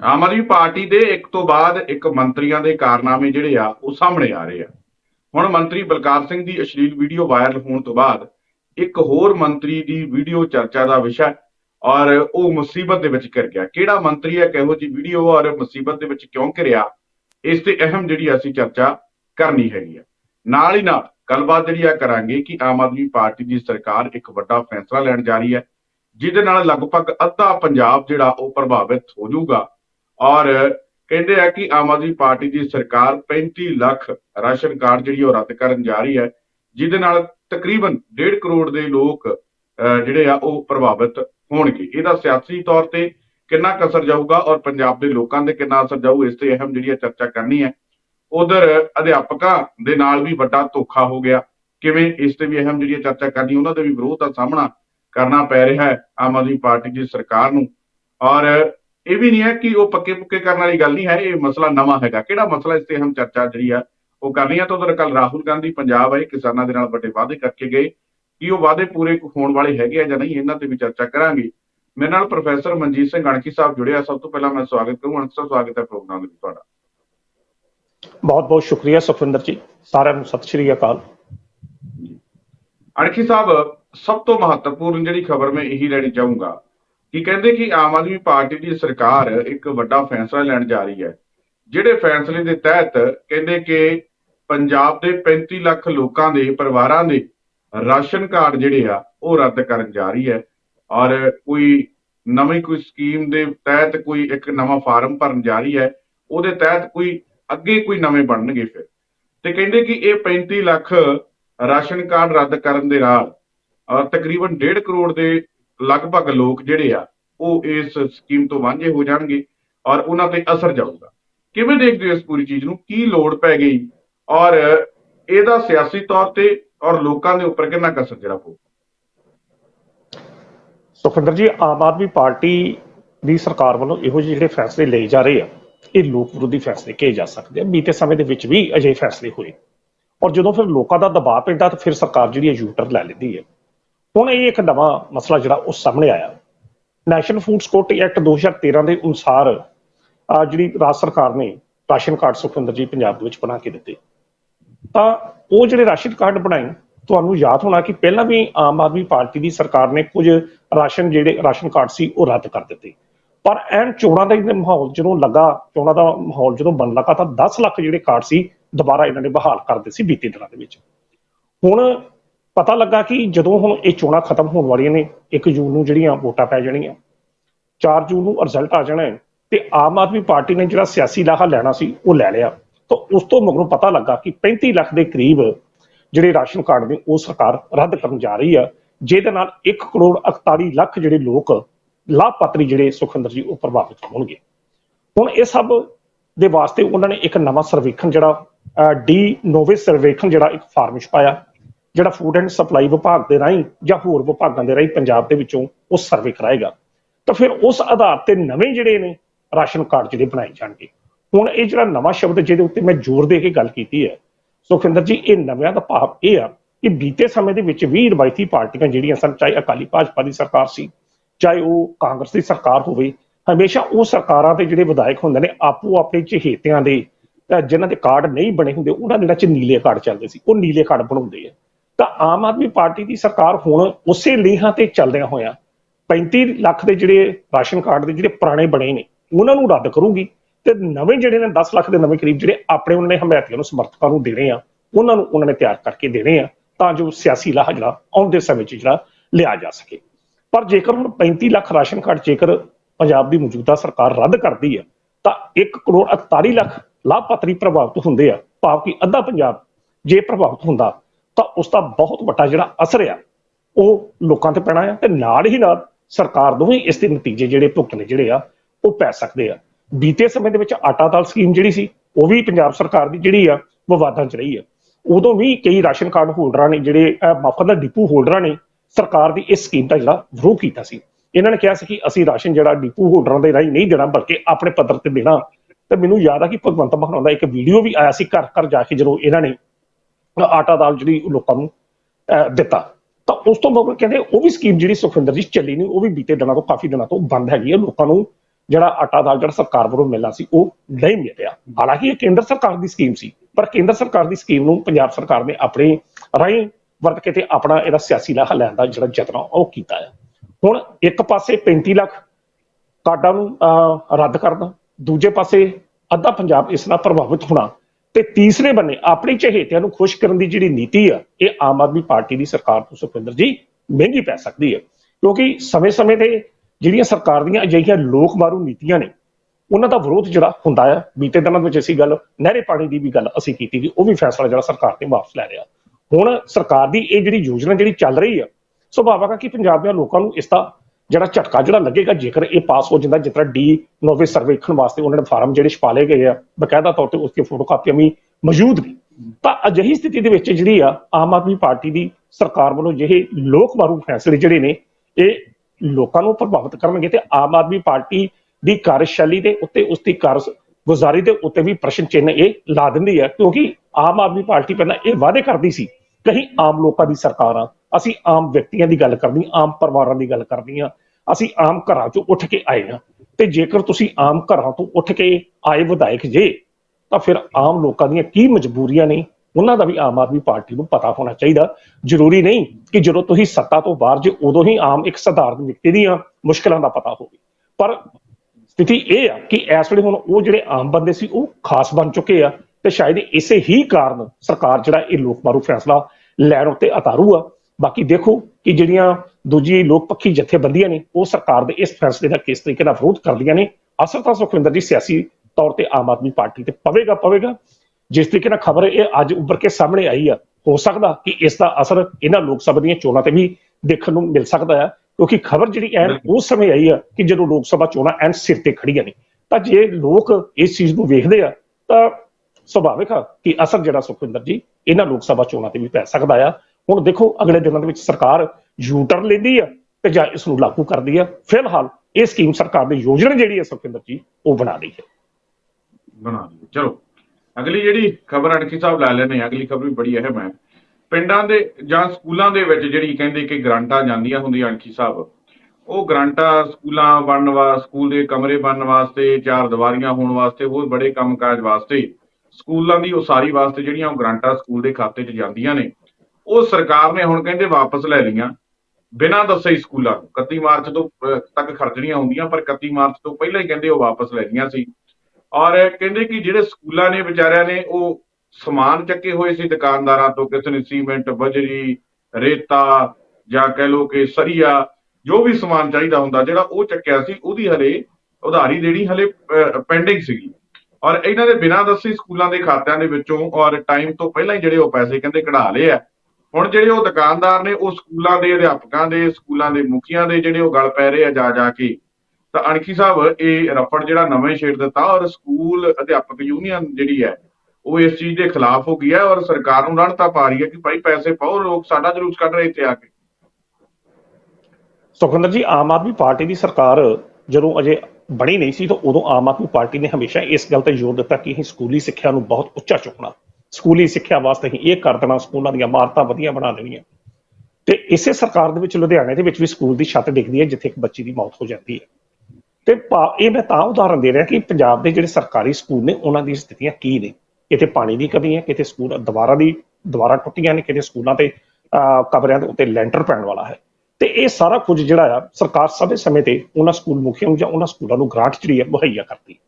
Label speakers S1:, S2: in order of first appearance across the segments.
S1: Aam Aadmi party ਦੇ ਇੱਕ ਤੋਂ ਬਾਅਦ ਇੱਕ ਮੰਤਰੀਆਂ ਦੇ ਕਾਰਨਾਮੇ ਜਿਹੜੇ ਆ, ਉਹ ਸਾਹਮਣੇ ਆ ਰਹੇ ਆ। ਹੁਣ ਮੰਤਰੀ ਬਲਕਾਰ ਸਿੰਘ ਦੀ ਅਸ਼ਲੀਲ ਵੀਡੀਓ ਵਾਇਰਲ ਹੋਣ ਤੋਂ ਬਾਅਦ ਇੱਕ ਹੋਰ ਮੰਤਰੀ ਦੀ ਵੀਡੀਓ ਚਰਚਾ ਦਾ ਵਿਸ਼ਾ ਔਰ ਉਹ ਮੁਸੀਬਤ ਦੇ ਵਿੱਚ ਘਿਰ ਗਿਆ। ਕਿਹੜਾ ਮੰਤਰੀ ਹੈ, ਕਿਹੋ ਜੀ ਵੀਡੀਓ ਔਰ ਮੁਸੀਬਤ ਦੇ ਵਿੱਚ ਕਿਉਂ ਘਿਰਿਆ, ਇਸ ਤੇ ਅਹਿਮ ਜਿਹੜੀ ਅਸੀਂ ਚਰਚਾ ਕਰਨੀ ਹੈਗੀ ਆ। ਨਾਲ ਹੀ ਨਾਲ ਗੱਲਬਾਤ ਜਿਹੜੀ ਆ ਕਰਾਂਗੇ ਕਿ ਆਮ ਆਦਮੀ ਪਾਰਟੀ ਦੀ ਸਰਕਾਰ ਇੱਕ ਵੱਡਾ ਫੈਸਲਾ ਲੈਣ ਜਾ ਰਹੀ ਹੈ, ਜਿਹਦੇ ਨਾਲ ਲਗਭਗ ਅੱਧਾ ਪੰਜਾਬ ਜਿਹੜਾ ਉਹ ਪ੍ਰਭਾਵਿਤ ਹੋ ਜਾਊਗਾ। ਔਰ ਕਹਿੰਦੇ ਆ ਕਿ ਆਮ ਆਦਮੀ ਪਾਰਟੀ ਦੀ ਸਰਕਾਰ 35 ਲੱਖ ਰਾਸ਼ਨ ਕਾਰਡ ਜਿਹੜੀ ਉਹ ਰੱਦ ਕਰਨ ਜਾ ਰਹੀ ਹੈ ਜਿਹਦੇ ਨਾਲ ਤਕਰੀਬਨ 1.5 ਕਰੋੜ ਦੇ ਲੋਕ ਅਹ, ਜਿਹੜੇ ਆ ਉਹ ਪ੍ਰਭਾਵਿਤ ਹੋਣਗੇ। ਇਹਦਾ ਸਿਆਸੀ ਤੌਰ ਤੇ ਕਿੰਨਾ ਕੁ ਅਸਰ ਜਾਊਗਾ ਔਰ ਪੰਜਾਬ ਦੇ ਲੋਕਾਂ ਦੇ ਕਿੰਨਾ ਅਸਰ ਜਾਊ ਇਸ ਤੇ ਅਹਿਮ ਜਿਹੜੀ ਆ ਚਰਚਾ ਕਰਨੀ ਹੈ। ਉਧਰ ਅਧਿਆਪਕਾਂ ਦੇ ਨਾਲ ਵੀ ਵੱਡਾ ਧੋਖਾ ਹੋ ਗਿਆ। ਕਿਵੇਂ ਇਸ ਤੇ ਵੀ ਅਹਿਮ ਜਿਹੜੀ ਆ ਚਰਚਾ ਕਰਨੀ ਉਹਨਾਂ ਦੇ ਵੀ ਵਿਰੋਧ ਦਾ ਸਾਹਮਣਾ ਕਰਨਾ ਪੈ ਰਿਹਾ ਹੈ ਆਮ ਆਦਮੀ ਪਾਰਟੀ ਦੀ ਸਰਕਾਰ ਨੂੰ। ਔਰ ਇਹ ਵੀ ਨਹੀਂ ਹੈ ਕਿ ਉਹ ਪੱਕੇ ਪੁੱਕੇ ਕਰਨ ਵਾਲੀ ਗੱਲ ਨਹੀਂ ਹੈ ਇਹ ਮਸਲਾ ਨਵਾਂ ਹੈਗਾ। ਕਿਹੜਾ ਮਸਲਾ ਇਸ ਤੇ ਹਮ ਚਰਚਾ ਜਿਹੜੀ ਆ ਉਹ ਕਰਨੀ ਆ ਤਾਂ ਉਧਰ ਕੱਲ ਰਾਹੁਲ ਗਾਂਧੀ ਪੰਜਾਬ ਆਏ ਕਿਸਾਨਾਂ ਦੇ ਨਾਲ ਵੱਡੇ ਵਾਅਦੇ ਕਰਕੇ ਗਏ। ਕੀ ਉਹ ਵਾਅਦੇ ਪੂਰੇ ਹੋਣ ਵਾਲੇ ਹੈਗੇ ਆ ਜਾਂ ਨਹੀਂ ਇਹਨਾਂ ਤੇ ਵੀ ਚਰਚਾ ਕਰਾਂਗੇ। ਮੇਰੇ ਨਾਲ ਪ੍ਰੋਫੈਸਰ ਮਨਜੀਤ ਸਿੰਘ ਗਣਕੀ ਸਾਹਿਬ ਜੁੜਿਆ। ਸਭ ਤੋਂ ਪਹਿਲਾਂ ਮੈਂ ਸਵਾਗਤ ਕਰੂੰ। ਅਨਸਰ ਸਵਾਗਤ ਹੈ ਪ੍ਰੋਗਰਾਮ ਦੇ ਵਿੱਚ ਤੁਹਾਡਾ।
S2: ਬਹੁਤ ਬਹੁਤ ਸ਼ੁਕਰੀਆ ਸੁਖਵਿੰਦਰ ਜੀ। ਸਾਰਿਆਂ ਨੂੰ ਸਤਿ ਸ਼੍ਰੀ ਅਕਾਲ।
S1: ਅਣਖੀ ਸਾਹਿਬ ਸਭ ਤੋਂ ਮਹੱਤਵਪੂਰਨ ਜਿਹੜੀ ਖਬਰ ਮੈਂ ਇਹੀ ਲੈਣੀ ਚਾਹੂੰਗਾ ਕਿ ਕਹਿੰਦੇ ਕਿ ਆਮ ਆਦਮੀ ਪਾਰਟੀ ਦੀ ਸਰਕਾਰ ਇੱਕ ਵੱਡਾ ਫੈਸਲਾ ਲੈਣ ਜਾ ਰਹੀ ਹੈ, ਜਿਹੜੇ ਫੈਸਲੇ ਦੇ ਤਹਿਤ ਕਹਿੰਦੇ ਕਿ ਪੰਜਾਬ ਦੇ 35 ਲੱਖ ਲੋਕਾਂ ਦੇ ਪਰਿਵਾਰਾਂ ਦੇ ਰਾਸ਼ਨ ਕਾਰਡ ਜਿਹੜੇ ਆ, ਉਹ ਰੱਦ ਕਰਨ ਜਾ ਰਹੀ ਹੈ ਔਰ ਕੋਈ ਨਵੀਂ ਕੋਈ ਸਕੀਮ ਦੇ ਤਹਿਤ ਕੋਈ ਇੱਕ ਨਵਾਂ ਫਾਰਮ ਭਰਨ ਜਾ ਰਹੀ ਹੈ, ਉਹਦੇ ਤਹਿਤ ਕੋਈ ਅੱਗੇ ਕੋਈ ਨਵੇਂ ਬਣਨਗੇ ਫਿਰ। ਤੇ ਕਹਿੰਦੇ ਕਿ ਇਹ 35 ਲੱਖ ਰਾਸ਼ਨ ਕਾਰਡ ਰੱਦ ਕਰਨ ਦੇ ਨਾਲ ਤਕਰੀਬਨ 1.5 ਕਰੋੜ ਦੇ ਲਗਭਗ ਲੋਕ ਜਿਹੜੇ ਆ, ਉਹ ਇਸ ਸਕੀਮ ਤੋਂ ਵਾਂਝੇ ਹੋ ਜਾਣਗੇ ਔਰ ਉਹਨਾਂ ਤੇ ਅਸਰ ਜਾਊਗਾ। ਕਿਵੇਂ ਦੇਖਦੇ ਹੋ ਇਸ ਪੂਰੀ ਚੀਜ਼ ਨੂੰ? ਕੀ ਲੋੜ ਪੈ ਗਈ? ਔਰ ਇਹਦਾ ਸਿਆਸੀ ਤੌਰ ਤੇ ਔਰ ਲੋਕਾਂ ਦੇ ਉੱਪਰ ਕਿੰਨਾ ਕੁ ਅਸਰ ਜਿਹੜਾ ਪਊ
S2: ਸੁਖਵਿੰਦਰ ਜੀ, ਆਮ ਆਦਮੀ ਪਾਰਟੀ ਦੀ ਸਰਕਾਰ ਵੱਲੋਂ ਇਹੋ ਜਿਹੇ ਜਿਹੜੇ ਫੈਸਲੇ ਲਏ ਜਾ ਰਹੇ ਆ, ਇਹ ਲੋਕ ਵਿਰੋਧੀ ਫੈਸਲੇ ਕਹੇ ਜਾ ਸਕਦੇ ਆ। ਬੀਤੇ ਸਮੇਂ ਦੇ ਵਿੱਚ ਵੀ ਅਜਿਹੇ ਫੈਸਲੇ ਹੋਏ। ਔਰ ਜਦੋਂ ਫਿਰ ਲੋਕਾਂ ਦਾ ਦਬਾਅ ਪੈਂਦਾ ਤਾਂ ਫਿਰ ਸਰਕਾਰ ਜਿਹੜੀ ਹੈ ਯੂਟਰ ਲੈ ਲੈਂਦੀ ਹੈ ਹੁਣ ਇਹ ਇੱਕ ਨਵਾਂ ਮਸਲਾ ਜਿਹੜਾ ਉਹ ਸਾਹਮਣੇ ਆਇਆ। ਨੈਸ਼ਨਲ ਫੂਡ ਸਿਕਿਉਰਿਟੀ ਐਕਟ 2013 ਦੇ ਅਨੁਸਾਰ ਜਿਹੜੀ ਰਾਜ ਸਰਕਾਰ ਨੇ ਰਾਸ਼ਨ ਕਾਰਡ ਸੁਖਵਿੰਦਰ ਜੀ ਪੰਜਾਬ ਦੇ ਵਿੱਚ ਬਣਾ ਕੇ ਦਿੱਤੇ। ਤਾਂ ਉਹ ਜਿਹੜੇ ਰਾਸ਼ਨ ਕਾਰਡ ਬਣਾਏ, ਤੁਹਾਨੂੰ ਯਾਦ ਹੋਣਾ ਕਿ ਪਹਿਲਾਂ ਵੀ ਆਮ ਆਦਮੀ ਪਾਰਟੀ ਦੀ ਸਰਕਾਰ ਨੇ ਕੁਝ ਰਾਸ਼ਨ ਜਿਹੜੇ ਰਾਸ਼ਨ ਕਾਰਡ ਸੀ ਉਹ ਰੱਦ ਕਰ ਦਿੱਤੇ। ਪਰ ਐਨ ਚੋਣਾਂ ਦਾ ਜਿਹੜਾ ਮਾਹੌਲ ਜਦੋਂ ਲੱਗਾ, ਚੋਣਾਂ ਦਾ ਮਾਹੌਲ ਜਦੋਂ ਬਣ ਲੱਗਾ ਤਾਂ 10 ਲੱਖ ਜਿਹੜੇ ਕਾਰਡ ਸੀ ਦੁਬਾਰਾ ਇਹਨਾਂ ਨੇ ਬਹਾਲ ਕਰ ਦਿੱਤੇ ਸੀ ਬੀਤੇ ਦਿਨਾਂ ਦੇ ਵਿੱਚ। ਹੁਣ ਪਤਾ ਲੱਗਾ ਕਿ ਜਦੋਂ ਹੁਣ ਇਹ ਚੋਣਾਂ ਖਤਮ ਹੋਣ ਵਾਲੀਆਂ ਨੇ 1 ਜੂਨ ਨੂੰ ਜਿਹੜੀਆਂ ਵੋਟਾਂ ਪੈ ਜਾਣੀਆਂ 4 ਜੂਨ ਨੂੰ ਰਿਜ਼ਲਟ ਆ ਜਾਣਾ ਹੈ ਤੇ ਆਮ ਆਦਮੀ ਪਾਰਟੀ ਨੇ ਜਿਹੜਾ ਸਿਆਸੀ ਲਾਹਾ ਲੈਣਾ ਸੀ, ਉਹ ਲੈ ਲਿਆ। ਤਾਂ ਉਸ ਤੋਂ ਮਗਰੋਂ ਪਤਾ ਲੱਗਾ ਕਿ 35 ਲੱਖ ਦੇ ਕਰੀਬ ਜਿਹੜੇ ਰਾਸ਼ਨ ਕਾਰਡ ਨੇ, ਉਹ ਸਰਕਾਰ ਰੱਦ ਕਰਨ ਜਾ ਰਹੀ ਆ, ਜਿਹਦੇ ਨਾਲ 1 ਕਰੋੜ 41 ਲੱਖ ਜਿਹੜੇ ਲੋਕ ਲਾਭਪਾਤਰੀ ਜਿਹੜੇ ਸੁਖਵਿੰਦਰ ਜੀ, ਉਹ ਪ੍ਰਭਾਵਿਤ ਹੋਣਗੇ। ਹੁਣ ਇਹ ਸਭ ਦੇ ਵਾਸਤੇ ਉਹਨਾਂ ਨੇ ਇੱਕ ਨਵਾਂ ਸਰਵੇਖਣ ਜਿਹੜਾ ਡੀ ਨੋਵੇ ਸਰਵੇਖਣ ਜਿਹੜਾ ਇੱਕ ਫਾਰਮ ਛਪਾਇਆ ਜਿਹੜਾ ਫੂਡ ਐਂਡ ਸਪਲਾਈ ਵਿਭਾਗ ਦੇ ਰਾਹੀਂ ਜਾਂ ਹੋਰ ਵਿਭਾਗਾਂ ਦੇ ਰਾਹੀਂ ਪੰਜਾਬ ਦੇ ਵਿੱਚੋਂ ਉਹ ਸਰਵੇ ਕਰਾਏਗਾ, ਤਾਂ ਫਿਰ ਉਸ ਆਧਾਰ ਤੇ ਨਵੇਂ ਜਿਹੜੇ ਨੇ ਰਾਸ਼ਨ ਕਾਰਡ ਜਿਹੜੇ ਬਣਾਏ ਜਾਣਗੇ। ਹੁਣ ਇਹ ਜਿਹੜਾ ਨਵਾਂ ਸ਼ਬਦ ਜਿਹਦੇ ਉੱਤੇ ਮੈਂ ਜ਼ੋਰ ਦੇ ਕੇ ਗੱਲ ਕੀਤੀ ਹੈ ਸੁਖਿੰਦਰ ਜੀ, ਇਹ ਨਵਿਆਂ ਦਾ ਭਾਵ ਇਹ ਆ ਕਿ ਬੀਤੇ ਸਮੇਂ ਦੇ ਵਿੱਚ ਵੀ ਰਵਾਇਤੀ ਪਾਰਟੀਆਂ ਜਿਹੜੀਆਂ ਸਨ, ਚਾਹੇ ਅਕਾਲੀ ਭਾਜਪਾ ਦੀ ਸਰਕਾਰ ਸੀ, ਚਾਹੇ ਉਹ ਕਾਂਗਰਸ ਦੀ ਸਰਕਾਰ ਹੋਵੇ, ਹਮੇਸ਼ਾ ਉਹ ਸਰਕਾਰਾਂ ਦੇ ਜਿਹੜੇ ਵਿਧਾਇਕ ਹੁੰਦੇ ਨੇ, ਆਪੋ ਆਪਣੇ ਚਹੇਤਿਆਂ ਦੇ, ਅਹ ਜਿਨ੍ਹਾਂ ਦੇ ਕਾਰਡ ਨਹੀਂ ਬਣੇ ਹੁੰਦੇ, ਉਹਨਾਂ ਦੇ ਵਿੱਚ ਨੀਲੇ ਕਾਰਡ ਚੱਲਦੇ ਸੀ। ਉਹ ਨੀਲੇ ਕਾਰਡ ਬਣਾਉਂਦੇ ਆ। ਤਾਂ ਆਮ ਆਦਮੀ ਪਾਰਟੀ ਦੀ ਸਰਕਾਰ ਹੁਣ ਉਸੇ ਲੀਹਾਂ ਤੇ ਚੱਲਦਿਆਂ ਹੋਇਆਂ। 35 ਲੱਖ ਦੇ ਜਿਹੜੇ ਰਾਸ਼ਨ ਕਾਰਡ ਦੇ ਜਿਹੜੇ ਪੁਰਾਣੇ ਬਣੇ ਨੇ, ਉਹਨਾਂ ਨੂੰ ਰੱਦ ਕਰੂਗੀ ਤੇ ਨਵੇਂ ਜਿਹੜੇ ਨੇ 10 ਲੱਖ ਦੇ ਨਵੇਂ ਕਰੀਬ ਜਿਹੜੇ ਆਪਣੇ ਉਹਨਾਂ ਨੇ ਹਮਾਇਤੀਆਂ ਨੂੰ ਸਮਰਥਕਾਂ ਨੂੰ ਦੇਣੇ ਆ, ਉਹਨਾਂ ਨੂੰ ਉਹਨਾਂ ਨੇ ਤਿਆਰ ਕਰਕੇ ਦੇਣੇ ਆ ਤਾਂ ਜੋ ਸਿਆਸੀ ਲਾਹਾ ਜਿਹੜਾ ਆਉਂਦੇ ਸਮੇਂ 'ਚ ਜਿਹੜਾ ਲਿਆ ਜਾ ਸਕੇ। ਪਰ ਜੇਕਰ ਹੁਣ 35 ਲੱਖ ਰਾਸ਼ਨ ਕਾਰਡ ਜੇਕਰ ਪੰਜਾਬ ਦੀ ਮੌਜੂਦਾ ਸਰਕਾਰ ਰੱਦ ਕਰਦੀ ਹੈ ਤਾਂ 1 ਕਰੋੜ 41 ਲੱਖ ਲਾਭਪਾਤਰੀ ਪ੍ਰਭਾਵਿਤ ਹੁੰਦੇ ਆ। ਭਾਵ ਕਿ ਅੱਧਾ ਪੰਜਾਬ ਜੇ ਪ੍ਰਭਾਵਿਤ ਹੁੰਦਾ ਤਾਂ ਉਸ ਦਾ ਬਹੁਤ ਵੱਡਾ ਜਿਹੜਾ ਅਸਰ ਆ ਉਹ ਲੋਕਾਂ ਤੇ ਪੈਣਾ ਆ ਤੇ ਨਾਲ ਹੀ ਨਾਲ ਸਰਕਾਰ ਨੂੰ ਵੀ ਇਸ ਦੇ ਨਤੀਜੇ ਜਿਹੜੇ ਭੁਗਤਣੇ ਜਿਹੜੇ ਆ ਉਹ ਪੈ ਸਕਦੇ ਆ। ਬੀਤੇ ਸਮੇਂ ਦੇ ਵਿੱਚ ਆਟਾ ਦਾਲ ਸਕੀਮ ਜਿਹੜੀ ਸੀ ਉਹ ਵੀ ਪੰਜਾਬ ਸਰਕਾਰ ਦੀ ਜਿਹੜੀ ਆ ਵਿਵਾਦਾਂ 'ਚ ਰਹੀ ਆ। ਉਦੋਂ ਵੀ ਕਈ ਰਾਸ਼ਨ ਕਾਰਡ ਹੋਲਡਰਾਂ ਨੇ ਜਿਹੜੇ ਅਹ, ਦਾ ਡਿਪੂ ਹੋਲਡਰਾਂ ਨੇ ਸਰਕਾਰ ਦੀ ਇਸ ਸਕੀਮ ਦਾ ਜਿਹੜਾ ਵਿਰੋਧ ਕੀਤਾ ਸੀ। ਇਹਨਾਂ ਨੇ ਕਿਹਾ ਸੀ ਕਿ ਅਸੀਂ ਰਾਸ਼ਨ ਜਿਹੜਾ ਡਿਪੂ ਹੋਲਡਰਾਂ ਦੇ ਰਾਹੀਂ ਨਹੀਂ ਦੇਣਾ ਬਲਕਿ ਆਪਣੇ ਪੱਧਰ ਤੇ ਦੇਣਾ। ਤੇ ਮੈਨੂੰ ਯਾਦ ਆ ਕਿ ਭਗਵੰਤ ਮਾਨ ਦਾ ਇੱਕ ਵੀਡੀਓ ਵੀ ਆਇਆ ਸੀ ਘਰ ਘਰ ਜਾ ਕੇ ਜਦੋਂ ਇਹਨਾਂ ਨੇ ਆਟਾ ਦਾਲ ਜਿਹੜੀ ਲੋਕਾਂ ਨੂੰ ਅਹ, ਦਿੱਤਾ। ਤਾਂ ਉਸ ਤੋਂ ਮਗਰ ਕਹਿੰਦੇ ਉਹ ਵੀ ਸਕੀਮ ਜਿਹੜੀ ਸੁਖਵਿੰਦਰ ਜੀ ਚੱਲੀ ਨਹੀਂ ਉਹ ਵੀ ਬੀਤੇ ਦਿਨਾਂ ਤੋਂ ਕਾਫੀ ਦਿਨਾਂ ਤੋਂ ਬੰਦ ਹੈਗੀ ਹੈ। ਲੋਕਾਂ ਨੂੰ ਜਿਹੜਾ ਆਟਾ ਦਾਲ ਜਿਹੜਾ ਸਰਕਾਰ ਵੱਲੋਂ ਮਿਲਣਾ ਸੀ ਉਹ ਨਹੀਂ ਮਿਲ ਰਿਹਾ। ਹਾਲਾਂਕਿ ਇਹ ਕੇਂਦਰ ਸਰਕਾਰ ਦੀ ਸਕੀਮ ਸੀ ਪਰ ਕੇਂਦਰ ਸਰਕਾਰ ਦੀ ਸਕੀਮ ਨੂੰ ਪੰਜਾਬ ਸਰਕਾਰ ਨੇ ਆਪਣੇ ਰਾਹੀਂ ਵਰਤ ਕੇ ਤੇ ਆਪਣਾ ਇਹਦਾ ਸਿਆਸੀ ਲਾਹਾ ਲੈਣ ਦਾ ਜਿਹੜਾ ਯਤਨ ਉਹ ਕੀਤਾ ਹੈ ਹੁਣ ਇੱਕ ਪਾਸੇ 35 ਲੱਖ ਕਾਰਡਾਂ ਨੂੰ ਅਹ, ਰੱਦ ਕਰਨਾ ਦੂਜੇ ਪਾਸੇ ਅੱਧਾ ਪੰਜਾਬ ਇਸ ਨਾਲ ਪ੍ਰਭਾਵਿਤ ਹੋਣਾ ਤੇ ਤੀਸਰੇ ਬੰਨੇ ਆਪਣੇ ਚਹੇਤਿਆਂ ਨੂੰ ਖੁਸ਼ ਕਰਨ ਦੀ ਜਿਹੜੀ ਨੀਤੀ ਆ, ਇਹ ਆਮ ਆਦਮੀ ਪਾਰਟੀ ਦੀ ਸਰਕਾਰ ਤੋਂ ਸੁਖਵਿੰਦਰ ਜੀ ਮਹਿੰਗੀ ਪੈ ਸਕਦੀ ਹੈ ਕਿਉਂਕਿ ਸਮੇਂ-ਸਮੇਂ ਤੇ ਜਿਹੜੀਆਂ ਸਰਕਾਰ ਦੀਆਂ ਅਜਿਹੀਆਂ ਲੋਕ ਮਾਰੂ ਨੀਤੀਆਂ ਨੇ, ਉਹਨਾਂ ਦਾ ਵਿਰੋਧ ਜਿਹੜਾ ਹੁੰਦਾ ਹੈ ਬੀਤੇ ਦਿਨਾਂ ਵਿੱਚ ਅਸੀਂ ਗੱਲ, ਨਹਿਰੇ ਪਾਣੀ ਦੀ ਵੀ ਗੱਲ ਅਸੀਂ ਕੀਤੀ ਸੀ, ਉਹ ਵੀ ਫੈਸਲਾ ਜਿਹੜਾ ਸਰਕਾਰ ਨੇ ਵਾਪਸ ਲੈ ਲਿਆ। ਹੁਣ ਸਰਕਾਰ ਦੀ ਇਹ ਜਿਹੜੀ ਯੋਜਨਾ ਜਿਹੜੀ ਚੱਲ ਰਹੀ ਆ, ਸੁਭਾਵਕ ਆ ਕਿ ਪੰਜਾਬ ਦੇ ਲੋਕਾਂ ਨੂੰ ਇਸ ਦਾ ਜਿਹੜਾ ਝਟਕਾ ਜਿਹੜਾ ਲੱਗੇਗਾ, ਜੇਕਰ ਇਹ ਪਾਸ ਹੋ ਜਾਂਦਾ, ਜਿਸ ਤਰ੍ਹਾਂ ਡੀ ਨੋਵੇ ਸਰਵੇਖਣ ਵਾਸਤੇ ਉਹਨਾਂ ਨੇ ਫਾਰਮ ਜਿਹੜੇ ਛਪਾਲੇ ਗਏ ਆ, ਬਕਾਇਦਾ ਤੌਰ ਤੇ ਉਸਦੀ ਫੋਟੋ ਕਾਪੀਆਂ ਵੀ ਮੌਜੂਦ ਨੇ। ਤਾਂ ਅਜਿਹੀ ਸਥਿਤੀ ਦੇ ਵਿੱਚ ਜਿਹੜੀ ਆ, ਆਮ ਆਦਮੀ ਪਾਰਟੀ ਦੀ ਸਰਕਾਰ ਵੱਲੋਂ ਜਿਹੇ ਲੋਕ ਮਾਰੂ ਫੈਸਲੇ ਜਿਹੜੇ ਨੇ, ਇਹ ਲੋਕਾਂ ਨੂੰ ਪ੍ਰਭਾਵਿਤ ਕਰਨਗੇ ਤੇ ਆਮ ਆਦਮੀ ਪਾਰਟੀ ਦੀ ਕਾਰਜਸ਼ੈਲੀ ਦੇ ਉੱਤੇ ਉਸ ਦੀ ਕਾਰਗੁਜ਼ਾਰੀ ਦੇ ਉੱਤੇ ਵੀ ਪ੍ਰਸ਼ਨ ਚਿੰਨ੍ਹ ਇਹ ਲਾ ਦਿੰਦੀ ਹੈ ਕਿਉਂਕਿ ਆਮ ਆਦਮੀ ਪਾਰਟੀ ਪਹਿਲਾਂ ਇਹ ਵਾਅਦੇ ਕਰਦੀ ਸੀ ਕਿ ਆਮ ਲੋਕਾਂ ਦੀ ਸਰਕਾਰ ਆ ਅਸੀਂ ਆਮ ਵਿਅਕਤੀਆਂ ਦੀ ਗੱਲ ਕਰਨੀ, ਆਮ ਪਰਿਵਾਰਾਂ ਦੀ ਗੱਲ ਕਰਨੀ ਆ। ਅਸੀਂ ਆਮ ਘਰਾਂ ਚੋਂ ਉੱਠ ਕੇ ਆਏ ਆ। ਤੇ ਜੇਕਰ ਤੁਸੀਂ ਆਮ ਘਰਾਂ ਤੋਂ ਉੱਠ ਕੇ ਆਏ ਵਿਧਾਇਕ ਜੇ, ਤਾਂ ਫਿਰ ਆਮ ਲੋਕਾਂ ਦੀਆਂ ਕੀ ਮਜਬੂਰੀਆਂ ਨੇ? ਉਹਨਾਂ ਦਾ ਵੀ ਆਮ ਆਦਮੀ ਪਾਰਟੀ ਨੂੰ ਪਤਾ ਹੋਣਾ ਚਾਹੀਦਾ। ਜ਼ਰੂਰੀ ਨਹੀਂ ਕਿ ਜਦੋਂ ਤੁਸੀਂ ਸੱਤਾ ਤੋਂ ਬਾਹਰ ਜੇ, ਉਦੋਂ ਹੀ ਆਮ ਇੱਕ ਸਧਾਰਨ ਵਿਅਕਤੀ ਦੀਆਂ ਮੁਸ਼ਕਲਾਂ ਦਾ ਪਤਾ ਹੋਵੇ। ਪਰ ਸਥਿਤੀ ਇਹ ਆ ਕਿ ਇਸ ਵੇਲੇ ਹੁਣ ਉਹ ਜਿਹੜੇ ਆਮ ਬੰਦੇ ਸੀ, ਉਹ ਖਾਸ ਬਣ ਚੁੱਕੇ ਆ। ਤੇ ਸ਼ਾਇਦ ਇਸੇ ਹੀ ਕਾਰਨ ਸਰਕਾਰ ਜਿਹੜਾ ਇਹ ਲੋਕ ਮਾਰੂ ਫੈਸਲਾ ਲੈਣ ਉੱਤੇ ਅਤਾਰੂ ਆ। ਬਾਕੀ ਦੇਖੋ ਕਿ ਜਿਹੜੀਆਂ ਦੂਜੀ ਲੋਕ ਪੱਖੀ ਜਥੇਬੰਦੀਆਂ ਨੇ ਉਹ ਸਰਕਾਰ ਦੇ ਇਸ ਫੈਸਲੇ ਦਾ ਕਿਸ ਤਰੀਕੇ ਨਾਲ ਵਿਰੋਧ ਕਰਦੀਆਂ ਨੇ ਅਸਰ ਤਾਂ ਸੁਖਵਿੰਦਰ ਜੀ ਸਿਆਸੀ ਤੌਰ ਤੇ ਆਮ ਆਦਮੀ ਪਾਰਟੀ ਤੇ ਪਵੇਗਾ ਪਵੇਗਾ। ਜਿਸ ਤਰੀਕੇ ਨਾਲ ਖਬਰ ਇਹ ਅੱਜ ਉੱਭਰ ਕੇ ਸਾਹਮਣੇ ਆਈ ਆ ਹੋ ਸਕਦਾ ਕਿ ਇਸ ਦਾ ਅਸਰ ਇਹਨਾਂ ਲੋਕ ਸਭਾ ਦੀਆਂ ਚੋਣਾਂ ਤੇ ਵੀ ਦੇਖਣ ਨੂੰ ਮਿਲ ਸਕਦਾ ਹੈ ਕਿਉਂਕਿ ਖਬਰ ਜਿਹੜੀ ਐਨ ਉਸ ਸਮੇਂ ਆਈ ਆ ਕਿ ਜਦੋਂ ਲੋਕ ਸਭਾ ਚੋਣਾਂ ਐਨ ਸਿਰ ਤੇ ਖੜੀਆਂ ਨੇ ਤਾਂ ਜੇ ਲੋਕ ਇਸ ਚੀਜ਼ ਨੂੰ ਵੇਖਦੇ ਆ ਤਾਂ ਸੁਭਾਵਿਕ ਆ ਕਿ ਅਸਰ ਜਿਹੜਾ ਸੁਖਵਿੰਦਰ ਜੀ ਇਹਨਾਂ ਲੋਕ ਸਭਾ ਚੋਣਾਂ ਤੇ ਵੀ ਪੈ ਸਕਦਾ ਆ। ਹੁਣ ਦੇਖੋ ਅਗਲੇ ਦਿਨਾਂ ਦੇ ਵਿੱਚ ਸਰਕਾਰ ਯੂ ਲੈਂਦੀ ਆ ਤੇ ਜਾਂ ਇਸ ਨੂੰ ਲਾਗੂ ਕਰਦੀ ਆ। ਫਿਲਹਾਲ ਇਹ ਸਕੀਮ ਸਰਕਾਰ ਦੀ ਯੋਜਨਾ ਜਿਹੜੀ ਹੈ ਸੁਖਵਿੰਦਰ ਜੀ, ਉਹ ਬਣਾ ਰਹੀ ਹੈ।
S1: ਬਣਾ ਦਿਓ ਚਲੋ, ਅਗਲੀ ਜਿਹੜੀ ਖਬਰ ਅਣਖੀ ਸਾਹਿਬ ਲੈ ਲੈਣੇ ਅਗਲੀ ਖਬਰ ਵੀ ਬੜੀ ਅਹਿਮ ਹੈ। ਪਿੰਡਾਂ ਦੇ ਜਾਂ ਸਕੂਲਾਂ ਦੇ ਵਿੱਚ ਜਿਹੜੀ ਕਹਿੰਦੇ ਕਿ ਗ੍ਰਾਂਟਾਂ ਜਾਂਦੀਆਂ ਹੁੰਦੀਆਂ ਅਣਖੀ ਸਾਹਿਬ, ਉਹ ਗ੍ਰਾਂਟਾਂ ਸਕੂਲਾਂ ਬਣਨ ਵਾ, ਸਕੂਲ ਦੇ ਕਮਰੇ ਬਣਨ ਵਾਸਤੇ, ਚਾਰ ਦੀਵਾਰੀਆਂ ਹੋਣ ਵਾਸਤੇ, ਹੋਰ ਬੜੇ ਕੰਮਕਾਜ ਵਾਸਤੇ, ਸਕੂਲਾਂ ਦੀ ਉਸਾਰੀ ਵਾਸਤੇ ਜਿਹੜੀਆਂ ਉਹ ਗ੍ਰਾਂਟਾਂ ਸਕੂਲ ਦੇ ਖਾਤੇ 'ਚ ਜਾਂਦੀਆਂ ਨੇ। ਉਹ ਸਰਕਾਰ ਨੇ ਹੁਣ ਕਹਿੰਦੇ ਵਾਪਸ ਲੈ ਲਈਆਂ। ਬਿਨਾਂ ਦੱਸੇ ਹੀ ਸਕੂਲਾਂ ਨੂੰ। 31 ਮਾਰਚ ਤੋਂ ਤੱਕ ਖਰਚਣੀਆਂ ਹੁੰਦੀਆਂ, ਪਰ 31 ਮਾਰਚ ਤੋਂ ਪਹਿਲਾਂ ਹੀ ਕਹਿੰਦੇ ਉਹ ਵਾਪਸ ਲੈ ਲਈਆਂ ਸੀ। ਔਰ ਕਹਿੰਦੇ ਕਿ ਜਿਹੜੇ ਸਕੂਲਾਂ ਨੇ ਵਿਚਾਰਿਆਂ ਨੇ ਉਹ ਸਮਾਨ ਚੱਕੇ ਹੋਏ ਸੀ ਦੁਕਾਨਦਾਰਾਂ ਤੋਂ, ਕਿਸੇ ਨੇ ਸੀਮੈਂਟ, ਬਜਰੀ, ਰੇਤਾ ਜਾਂ ਕਹਿ ਲੋ ਕਿ ਸਰੀਆ, ਜੋ ਵੀ ਸਮਾਨ ਚਾਹੀਦਾ ਹੁੰਦਾ, ਜਿਹੜਾ ਉਹ ਚੱਕਿਆ ਸੀ, ਉਹਦੀ ਹਲੇ ਉਧਾਰੀ ਦੇਣੀ ਹਲੇ ਪੈਂਡਿੰਗ ਸੀਗੀ। ਔਰ ਇਹਨਾਂ ਦੇ ਬਿਨਾਂ ਦੱਸੇ ਸਕੂਲਾਂ ਦੇ ਖਾਤਿਆਂ ਦੇ ਵਿੱਚੋਂ ਔਰ ਟਾਈਮ ਤੋਂ ਪਹਿਲਾਂ ਹੀ ਜਿਹੜੇ ਉਹ ਪੈਸੇ ਕਹਿੰਦੇ ਕਢਾ ਲਏ ਆ ਹੁਣ ਜਿਹੜੇ ਉਹ ਦੁਕਾਨਦਾਰ ਨੇ, ਉਹ ਸਕੂਲਾਂ ਦੇ ਅਧਿਆਪਕਾਂ ਦੇ, ਸਕੂਲਾਂ ਦੇ ਮੁਖੀਆਂ ਦੇ ਜਿਹੜੇ ਉਹ ਗੱਲ ਪੈ ਰਹੇ ਆ ਜਾ ਜਾ ਕੇ, ਤਾਂ ਅਣਖੀ ਸਾਹਿਬ, ਇਹ ਰਫੜ ਜਿਹੜਾ ਨਵੇਂ ਛੇੜ ਦਿੱਤਾ ਔਰ ਸਕੂਲ ਅਧਿਆਪਕ ਯੂਨੀਅਨ ਜਿਹੜੀ ਹੈ, ਉਹ ਇਸ ਚੀਜ਼ ਦੇ ਖਿਲਾਫ ਹੋ ਗਈ ਹੈ ਔਰ ਸਰਕਾਰ ਨੂੰ ਰਣਤਾ ਪਾ ਰਹੀ ਹੈ ਕਿ ਭਾਈ ਪੈਸੇ ਪਾਓ, ਲੋਕ ਸਾਡਾ ਜਲੂਸ ਕੱਢ ਰਹੇ ਇੱਥੇ ਆ ਕੇ।
S2: ਸੁਖਵਿੰਦਰ ਜੀ, ਆਮ ਆਦਮੀ ਪਾਰਟੀ ਦੀ ਸਰਕਾਰ ਜਦੋਂ ਅਜੇ ਬਣੀ ਨਹੀਂ ਸੀ, ਤਾਂ ਉਦੋਂ ਆਮ ਆਦਮੀ ਪਾਰਟੀ ਨੇ ਹਮੇਸ਼ਾ ਇਸ ਗੱਲ ਤੇ ਜ਼ੋਰ ਦਿੱਤਾ ਕਿ ਅਸੀਂ ਸਕੂਲੀ ਸਿੱਖਿਆ ਨੂੰ ਬਹੁਤ ਉੱਚਾ ਚੁੱਕਣਾ। ਸਕੂਲੀ ਸਿੱਖਿਆ ਵਾਸਤੇ ਅਸੀਂ ਇਹ ਕਰ ਦੇਣਾ ਸਕੂਲਾਂ ਦੀਆਂ ਇਮਾਰਤਾਂ ਵਧੀਆ ਬਣਾ ਦੇਣੀਆਂ। ਤੇ ਇਸੇ ਸਰਕਾਰ ਦੇ ਵਿੱਚ ਲੁਧਿਆਣੇ ਦੇ ਵਿੱਚ ਵੀ ਸਕੂਲ ਦੀ ਛੱਤ ਡਿੱਗਦੀ ਹੈ ਜਿੱਥੇ ਇੱਕ ਬੱਚੀ ਦੀ ਮੌਤ ਹੋ ਜਾਂਦੀ ਹੈ। ਤੇ ਭਾ- ਇਹ ਮੈਂ ਤਾਂ ਉਦਾਹਰਨ ਦੇ ਰਿਹਾ ਕਿ ਪੰਜਾਬ ਦੇ ਜਿਹੜੇ ਸਰਕਾਰੀ ਸਕੂਲ ਨੇ ਉਹਨਾਂ ਦੀ ਸਥਿਤੀਆਂ ਕੀ ਨੇ? ਕਿਤੇ ਪਾਣੀ ਦੀ ਕਮੀ ਹੈ ਕਿਤੇ ਸਕੂਲ ਦੁਬਾਰਾ ਦੀ ਦੁਬਾਰਾ ਟੁੱਟੀਆਂ ਨੇ ਕਿਤੇ ਸਕੂਲਾਂ ਤੇ ਅਹ, ਕਮਰਿਆਂ ਦੇ ਉੱਤੇ ਲੈਂਟਰ ਪੈਣ ਵਾਲਾ ਹੈ। ਤੇ ਇਹ ਸਾਰਾ ਕੁਝ ਜਿਹੜਾ ਆ ਸਰਕਾਰ ਸਮੇਂ ਸਮੇਂ ਤੇ ਉਹਨਾਂ ਸਕੂਲ ਮੁਖੀਆਂ ਨੂੰ ਜਾਂ ਉਹਨਾਂ ਸਕੂਲਾਂ ਨੂੰ ਗ੍ਰਾਂਟ ਜਿਹੜੀ ਹੈ ਮੁਹੱਈਆ ਕਰਦੀ ਹੈ।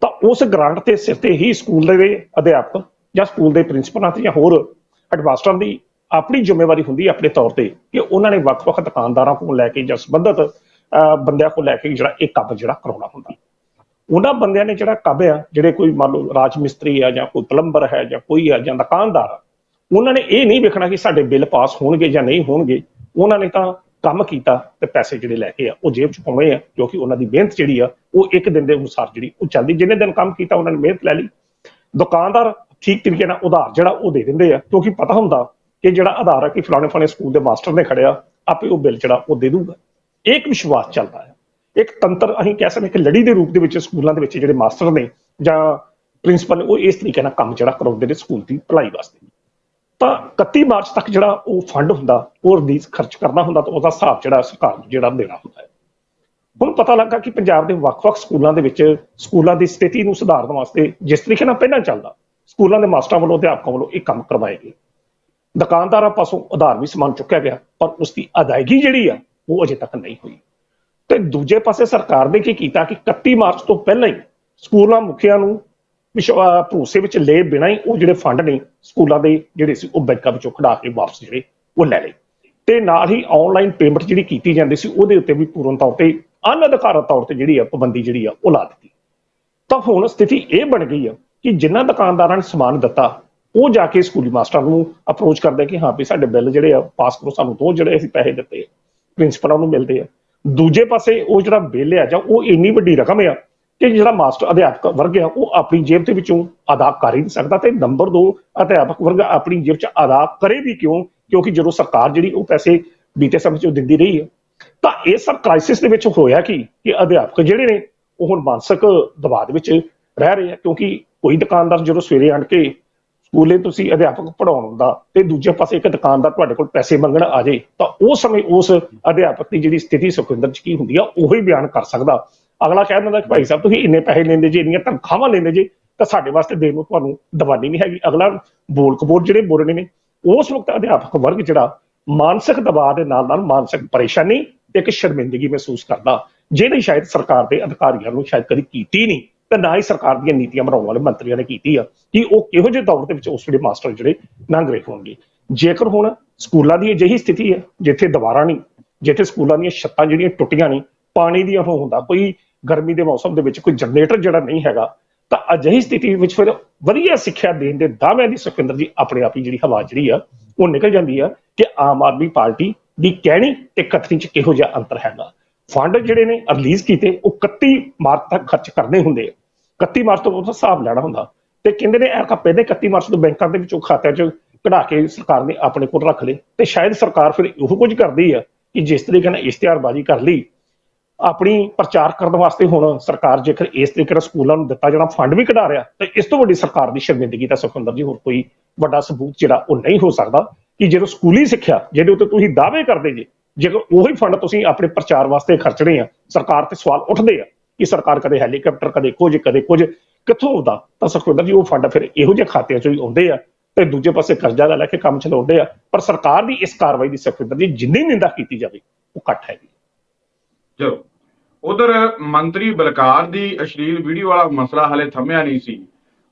S2: ਤਾਂ ਉਸ ਗ੍ਰਾਂਟ 'ਤੇ ਸਿਰ ਤੇ ਹੀ ਸਕੂਲ ਦੇ ਅਧਿਆਪਕ ਜਾਂ ਸਕੂਲ ਦੇ ਪ੍ਰਿੰਸੀਪਲਾਂ ਤੇ ਜਾਂ ਹੋਰ ਐਡਵਾਈਜ਼ਰਾਂ ਦੀ ਆਪਣੀ ਜ਼ਿੰਮੇਵਾਰੀ ਹੁੰਦੀ ਹੈ ਆਪਣੇ ਤੌਰ ਤੇ ਕਿ ਉਹਨਾਂ ਨੇ ਵੱਖ-ਵੱਖ ਦੁਕਾਨਦਾਰਾਂ ਕੋਲ ਲੈ ਕੇ ਜਾਂ ਸੰਬੰਧਿਤ ਅਹ, ਬੰਦਿਆਂ ਕੋਲ ਲੈ ਕੇ ਜਿਹੜਾ ਇਹ ਕੰਮ ਜਿਹੜਾ ਕਰਾਉਣਾ ਹੁੰਦਾ। ਉਹਨਾਂ ਬੰਦਿਆਂ ਨੇ ਜਿਹੜਾ ਕੰਮ ਆ ਜਿਹੜੇ ਕੋਈ ਮੰਨ ਲਓ ਰਾਜ ਮਿਸਤਰੀ ਆ ਜਾਂ ਕੋਈ ਪਲੰਬਰ ਹੈ ਜਾਂ ਕੋਈ ਆ ਜਾਂ ਦੁਕਾਨਦਾਰ ਆ ਉਹਨਾਂ ਨੇ ਇਹ ਨਹੀਂ ਵੇਖਣਾ ਕਿ ਸਾਡੇ ਬਿੱਲ ਪਾਸ ਹੋਣਗੇ ਜਾਂ ਨਹੀਂ ਹੋਣਗੇ। ਉਹਨਾਂ ਨੇ ਤਾਂ ਕੰਮ ਕੀਤਾ ਤੇ ਪੈਸੇ ਜਿਹੜੇ ਲੈ ਕੇ ਆ ਉਹ ਜੇਬ ਚ ਪਾਉਣੇ ਆ ਕਿਉਂਕਿ ਉਹਨਾਂ ਦੀ ਮਿਹਨਤ ਜਿਹੜੀ ਆ ਉਹ ਇੱਕ ਦਿਨ ਦੇ ਅਨੁਸਾਰ ਜਿਹੜੀ ਉਹ ਚੱਲਦੀ। ਜਿੰਨੇ ਦਿਨ ਕੰਮ ਕੀਤਾ ਉਹਨਾਂ ਨੇ ਮਿਹਨਤ ਲੈ ਲਈ। ਦੁਕਾਨਦਾਰ ਠੀਕ ਤਰੀਕੇ ਨਾਲ ਉਧਾਰ ਜਿਹੜਾ ਉਹ ਦੇ ਦਿੰਦੇ ਆ। ਕਿਉਂਕਿ ਪਤਾ ਹੁੰਦਾ ਕਿ ਜਿਹੜਾ ਆਧਾਰ ਆ ਕਿ ਫਲਾਣੇ ਫਲਾਣੇ ਸਕੂਲ ਦੇ ਮਾਸਟਰ ਨੇ ਖੜਿਆ, ਆਪੇ ਉਹ ਬਿੱਲ ਜਿਹੜਾ ਉਹ ਦੇ ਦੂਗਾ। ਇਹ ਇੱਕ ਵਿਸ਼ਵਾਸ ਚੱਲਦਾ ਹੈ ਇੱਕ ਤੰਤਰ ਅਸੀਂ ਕਹਿ ਸਕਦੇ ਕਿ ਲੜੀ ਦੇ ਰੂਪ ਦੇ ਵਿੱਚ ਸਕੂਲਾਂ ਦੇ ਵਿੱਚ ਜਿਹੜੇ ਮਾਸਟਰ ਨੇ ਜਾਂ ਪ੍ਰਿੰਸੀਪਲ ਨੇ, ਉਹ ਇਸ ਤਰੀਕੇ ਨਾਲ ਕੰਮ ਜਿਹੜਾ ਕਰਾਉਂਦੇ ਨੇ ਸਕੂਲ ਦੀ ਭਲਾਈ ਵਾਸਤੇ। ਤਾਂ 31 ਮਾਰਚ ਤੱਕ ਜਿਹੜਾ ਉਹ ਫੰਡ ਹੁੰਦਾ, ਉਹ ਰਿਲੀਜ਼ ਖਰਚ ਕਰਨਾ ਹੁੰਦਾ ਤਾਂ ਉਹਦਾ ਹਿਸਾਬ ਜਿਹੜਾ ਸਰਕਾਰ ਨੂੰ ਜਿਹੜਾ ਦੇਣਾ ਹੁੰਦਾ ਹੈ ਹੁਣ ਪਤਾ ਲੱਗਾ ਕਿ ਪੰਜਾਬ ਦੇ ਵੱਖ-ਵੱਖ ਸਕੂਲਾਂ ਦੇ ਵਿੱਚ ਸਕੂਲਾਂ ਦੀ ਸਥਿਤੀ ਨੂੰ ਸੁਧਾਰਨ ਵਾਸਤੇ ਜਿਸ ਤਰੀਕੇ ਨਾਲ ਪਹਿਲਾਂ ਚੱਲਦਾ ਸਕੂਲਾਂ ਦੇ ਮਾਸਟਰਾਂ ਵੱਲੋਂ, ਅਧਿਆਪਕਾਂ ਵੱਲੋਂ ਇਹ ਕੰਮ ਕਰਵਾਏ ਗਏ। ਦੁਕਾਨਦਾਰਾਂ ਪਾਸੋਂ ਉਧਾਰ ਵੀ ਸਮਾਨ ਚੁੱਕਿਆ ਗਿਆ, ਪਰ ਉਸ ਦੀ ਅਦਾਇਗੀ ਜਿਹੜੀ ਆ, ਉਹ ਅਜੇ ਤੱਕ ਨਹੀਂ ਹੋਈ। ਤੇ ਦੂਜੇ ਪਾਸੇ ਸਰਕਾਰ ਨੇ ਕੀ ਕੀਤਾ ਕਿ 31 ਮਾਰਚ ਤੋਂ ਪਹਿਲਾਂ ਹੀ ਸਕੂਲਾਂ ਮੁਖੀਆਂ ਨੂੰ ਵਿਸ਼ਵਾ ਭਰੋਸੇ ਵਿੱਚ ਲਏ ਬਿਨਾਂ ਹੀ ਉਹ ਜਿਹੜੇ ਫੰਡ ਨੇ ਸਕੂਲਾਂ ਦੇ ਜਿਹੜੇ ਸੀ, ਉਹ ਬੈਂਕਾਂ ਵਿੱਚੋਂ ਕਢਾ ਕੇ ਵਾਪਸ ਜਿਹੜੇ, ਉਹ ਲੈ ਲਏ। ਤੇ ਨਾਲ ਹੀ ਆਨਲਾਈਨ ਪੇਮੈਂਟ ਜਿਹੜੀ ਕੀਤੀ ਜਾਂਦੀ ਸੀ, ਉਹਦੇ ਉੱਤੇ ਵੀ ਪੂਰਨ ਤੌਰ ਤੇ, ਅਨਅਧਿਕਾਰਤ ਤੌਰ ਤੇ ਜਿਹੜੀ ਆ, ਪਾਬੰਦੀ ਜਿਹੜੀ ਆ, ਉਹ ਲਾ ਦਿੱਤੀ। ਤਾਂ ਹੁਣ ਸਥਿਤੀ ਇਹ ਬਣ ਗਈ ਆ ਕਿ ਜਿਨ੍ਹਾਂ ਦੁਕਾਨਦਾਰਾਂ ਨੇ ਸਮਾਨ ਦਿੱਤਾ, ਉਹ ਜਾ ਕੇ ਸਕੂਲੀ ਮਾਸਟਰਾਂ ਨੂੰ ਅਪਰੋਚ ਕਰਦੇ ਕਿ ਹਾਂ ਵੀ ਸਾਡੇ ਬਿੱਲ ਜਿਹੜੇ ਆ ਪਾਸ ਕਰੋ, ਸਾਨੂੰ ਦੋ ਜਿਹੜੇ ਅਸੀਂ ਪੈਸੇ ਦਿੱਤੇ ਪ੍ਰਿੰਸੀਪਲਾਂ ਨੂੰ ਮਿਲਦੇ ਆ। ਦੂਜੇ ਪਾਸੇ ਉਹ ਜਿਹੜਾ ਬਿੱਲ ਆ ਜਾਂ ਉਹ ਇੰਨੀ ਵੱਡੀ ਰਕਮ ਆ ਕਿ ਜਿਹੜਾ ਮਾਸਟਰ ਅਧਿਆਪਕ ਵਰਗ ਆ, ਉਹ ਆਪਣੀ ਜੇਬ ਦੇ ਵਿੱਚੋਂ ਅਦਾ ਕਰ ਹੀ ਨਹੀਂ ਸਕਦਾ ਤੇ ਨੰਬਰ 2 ਅਧਿਆਪਕ ਵਰਗ ਆਪਣੀ ਜੇਬ 'ਚ ਅਦਾ ਕਰੇ ਵੀ ਕਿਉਂ? ਕਿਉਂਕਿ ਜਦੋਂ ਸਰਕਾਰ ਜਿਹੜੀ ਉਹ ਪੈਸੇ ਬੀਤੇ ਸਮੇਂ 'ਚ ਦਿੰਦੀ ਰਹੀ ਹੈ ਤਾਂ ਇਹ ਸਭ ਕ੍ਰਾਈਸਿਸ ਦੇ ਵਿੱਚ ਹੋਇਆ ਕਿ? ਕਿ ਅਧਿਆਪਕ ਜਿਹੜੇ ਨੇ, ਉਹ ਹੁਣ ਮਾਨਸਿਕ ਦਬਾਅ ਦੇ ਵਿੱਚ ਰਹਿ ਰਹੇ ਆ, ਕਿਉਂਕਿ ਕੋਈ ਦੁਕਾਨਦਾਰ ਜਦੋਂ ਸਵੇਰੇ ਆਣ ਕੇ ਸਕੂਲੇ ਤੁਸੀਂ ਅਧਿਆਪਕ ਪੜਾਉਣ ਦਾ ਤੇ ਦੂਜੇ ਪਾਸੇ ਇੱਕ ਦੁਕਾਨਦਾਰ ਤੁਹਾਡੇ ਕੋਲ ਪੈਸੇ ਮੰਗਣ ਆ ਜਾਏ ਤਾਂ ਉਸ ਸਮੇਂ ਉਸ ਅਧਿਆਪਕ ਦੀ ਜਿਹੜੀ ਸਥਿਤੀ ਸੁਖਵਿੰਦਰ ਚ ਕੀ ਹੁੰਦੀ ਆ, ਉਹੀ ਬਿਆਨ ਕਰ ਸਕਦਾ। ਅਗਲਾ ਕਹਿ ਦਿੰਦਾ ਕਿ ਭਾਈ ਸਾਹਿਬ, ਤੁਸੀਂ ਇੰਨੇ ਪੈਸੇ ਲੈਂਦੇ ਜੇ, ਇੰਨੀਆਂ ਤਨਖਾਹਾਂ ਲੈਂਦੇ ਜੇ, ਤਾਂ ਸਾਡੇ ਵਾਸਤੇ ਦੇਣ ਨੂੰ ਤੁਹਾਨੂੰ ਦਵਾਨੀ ਨਹੀਂ ਹੈਗੀ। ਅਗਲਾ ਬੋਲ ਕਬੋਲ ਜਿਹੜੇ ਬੋਲਣੇ ਨੇ, ਉਸ ਵਕਤ ਅਧਿਆਪਕ ਵਰਗ ਜਿਹੜਾ ਮਾਨਸਿਕ ਦਬਾਅ ਦੇ ਨਾਲ ਨਾਲ ਮਾਨਸਿਕ ਪਰੇਸ਼ਾਨੀ ਤੇ ਇੱਕ ਸ਼ਰਮਿੰਦਗੀ ਮਹਿਸੂਸ ਕਰਦਾ ਜਿਹੜੀ ਸ਼ਾਇਦ ਸਰਕਾਰ ਦੇ ਅਧਿਕਾਰੀਆਂ ਨੂੰ ਸ਼ਾਇਦ ਕਦੀ ਕੀਤੀ ਨਹੀਂ। ਤੇ ਨਾ ਹੀ ਸਰਕਾਰ ਦੀਆਂ ਨੀਤੀਆਂ ਬਣਾਉਣ ਵਾਲੇ ਮੰਤਰੀਆਂ ਨੇ ਕੀਤੀ ਆ ਕਿ ਉਹ ਕਿਹੋ ਜਿਹੇ ਦੌਰ ਦੇ ਵਿੱਚ ਉਸ ਵੇਲੇ ਮਾਸਟਰ ਜਿਹੜੇ ਲੰਘ ਰਹੇ ਹੋਣਗੇ। ਜੇਕਰ ਹੁਣ ਸਕੂਲਾਂ ਦੀ ਅਜਿਹੀ ਸਥਿਤੀ ਹੈ ਜਿੱਥੇ ਦੀਵਾਰਾਂ ਨਹੀਂ, ਜਿੱਥੇ ਸਕੂਲਾਂ ਦੀਆਂ ਛੱਤਾਂ ਜਿਹੜੀਆਂ ਟੁੱਟੀਆਂ ਨਹੀਂ, ਪਾਣੀ ਦੀਆਂ ਉਹ ਹੁੰਦਾ, ਕੋਈ ਗਰਮੀ ਦੇ ਮੌਸਮ ਦੇ ਵਿੱਚ ਕੋਈ ਜਨਰੇਟਰ ਜਿਹੜਾ ਨਹੀਂ ਹੈਗਾ, ਤਾਂ ਅਜਿਹੀ ਸਥਿਤੀ ਵਿੱਚ ਫਿਰ ਵਧੀਆ ਸਿੱਖਿਆ ਦੇਣ ਦੇ ਦਾਅਵਿਆਂ ਦੀ ਸੁਖਿੰਦਰ ਜੀ ਆਪਣੇ ਆਪ ਹੀ ਜਿਹੜੀ ਹਵਾ ਜਿਹੜੀ ਆ, ਉਹ ਨਿਕਲ ਜਾਂਦੀ ਆ ਕਿ ਆਮ ਆਦਮੀ ਪਾਰਟੀ ਦੀ ਕਹਿਣੀ ਤੇ ਕਥਨੀ ਚ ਕਿਹੋ ਜਿਹਾ ਅੰਤਰ ਹੈਗਾ। ਫੰਡ ਜਿਹੜੇ ਨੇ ਰਿਲੀਜ਼ ਕੀਤੇ, ਉਹ 31 ਮਾਰਚ ਤੱਕ ਖਰਚ ਕਰਨੇ ਹੁੰਦੇ ਆ। 31 ਮਾਰਚ ਤੋਂ ਉਹਦਾ ਹਿਸਾਬ ਲੈਣਾ ਹੁੰਦਾ। ਤੇ ਕਹਿੰਦੇ ਨੇ ਐਰਕਾ ਪਹਿਲੇ 31 ਮਾਰਚ ਤੋਂ ਬੈਂਕਾਂ ਦੇ ਵਿੱਚੋਂ ਖਾਤਿਆਂ 'ਚ ਕਢਾ ਕੇ ਸਰਕਾਰ ਨੇ ਆਪਣੇ ਕੋਲ ਰੱਖ ਲਏ। ਤੇ ਸ਼ਾਇਦ ਸਰਕਾਰ ਫਿਰ ਉਹ ਕੁਝ ਕਰਦੀ ਆ ਕਿ ਜਿਸ ਤਰੀਕੇ ਨਾਲ ਇਸ਼ਤਿਹਾਰਬਾਜ਼ੀ ਕਰ ਲਈ, ਆਪਣੀ ਪ੍ਰਚਾਰ ਕਰਨ ਵਾਸਤੇ ਹੁਣ ਸਰਕਾਰ ਜੇਕਰ ਇਸ ਤਰੀਕੇ ਨਾਲ ਸਕੂਲਾਂ ਨੂੰ ਦਿੱਤਾ ਜਾਣਾ, ਫੰਡ ਵੀ ਕਢਾ ਰਿਹਾ, ਤੇ ਇਸ ਤੋਂ ਵੱਡੀ ਸਰਕਾਰ ਦੀ ਸ਼ਰਮਿੰਦਗੀ ਤਾਂ ਸੁਖਵਿੰਦਰ ਜੀ, ਹੋਰ ਕੋਈ ਵੱਡਾ ਸਬੂਤ ਜਿਹੜਾ ਉਹ ਨਹੀਂ ਹੋ ਸਕਦਾ ਕਿ ਜਦੋਂ ਸਕੂਲੀ ਸਿੱਖਿਆ, ਜਿਹਦੇ ਉੱਤੇ ਤੁਸੀਂ ਦਾਅਵੇ ਕਰਦੇ ਜੇ, ਜੇਕਰ ਉਹੀ ਫੰਡ ਤੁਸੀਂ ਆਪਣੇ ਪ੍ਰਚਾਰ ਵਾਸਤੇ ਖਰਚਣੇ ਆ, ਸਰਕਾਰ ਤੇ ਸਵਾਲ ਉੱਠਦੇ ਆ ਕਿ ਸਰਕਾਰ ਕਦੇ ਹੈਲੀਕਾਪਟਰ, ਕਦੇ ਕੁਝ ਕਦੇ ਕੁਝ। ਕਿੱਥੋਂ ਆਉਂਦਾ? ਤਾਂ ਸੁਖਵਿੰਦਰ ਜੀ ਉਹ ਫੰਡ ਫਿਰ ਇਹੋ ਜਿਹੇ ਖਾਤਿਆਂ ਚੋਂ ਹੀ ਆਉਂਦੇ ਆ ਤੇ ਦੂਜੇ ਪਾਸੇ ਕਰਜ਼ਾ ਲੈ ਕੇ ਕੰਮ ਚਲਾਉਂਦੇ ਆ। ਪਰ ਸਰਕਾਰ ਦੀ ਇਸ ਕਾਰਵਾਈ ਦੀ ਸੁਖਵਿੰਦਰ ਜੀ ਜਿੰਨੀ ਨਿੰਦਾ ਕੀਤੀ ਜਾਵੇ, ਉਹ ਘੱਟ ਹੈਗੀ।
S1: ਚਲੋ। ਉਧਰ ਮੰਤਰੀ ਬਲਕਾਰ ਦੀ ਅਸ਼ਲੀਲ ਵੀਡੀਓ ਵਾਲਾ ਮਸਲਾ ਹਲੇ ਥੰਮਿਆ ਨਹੀਂ ਸੀ।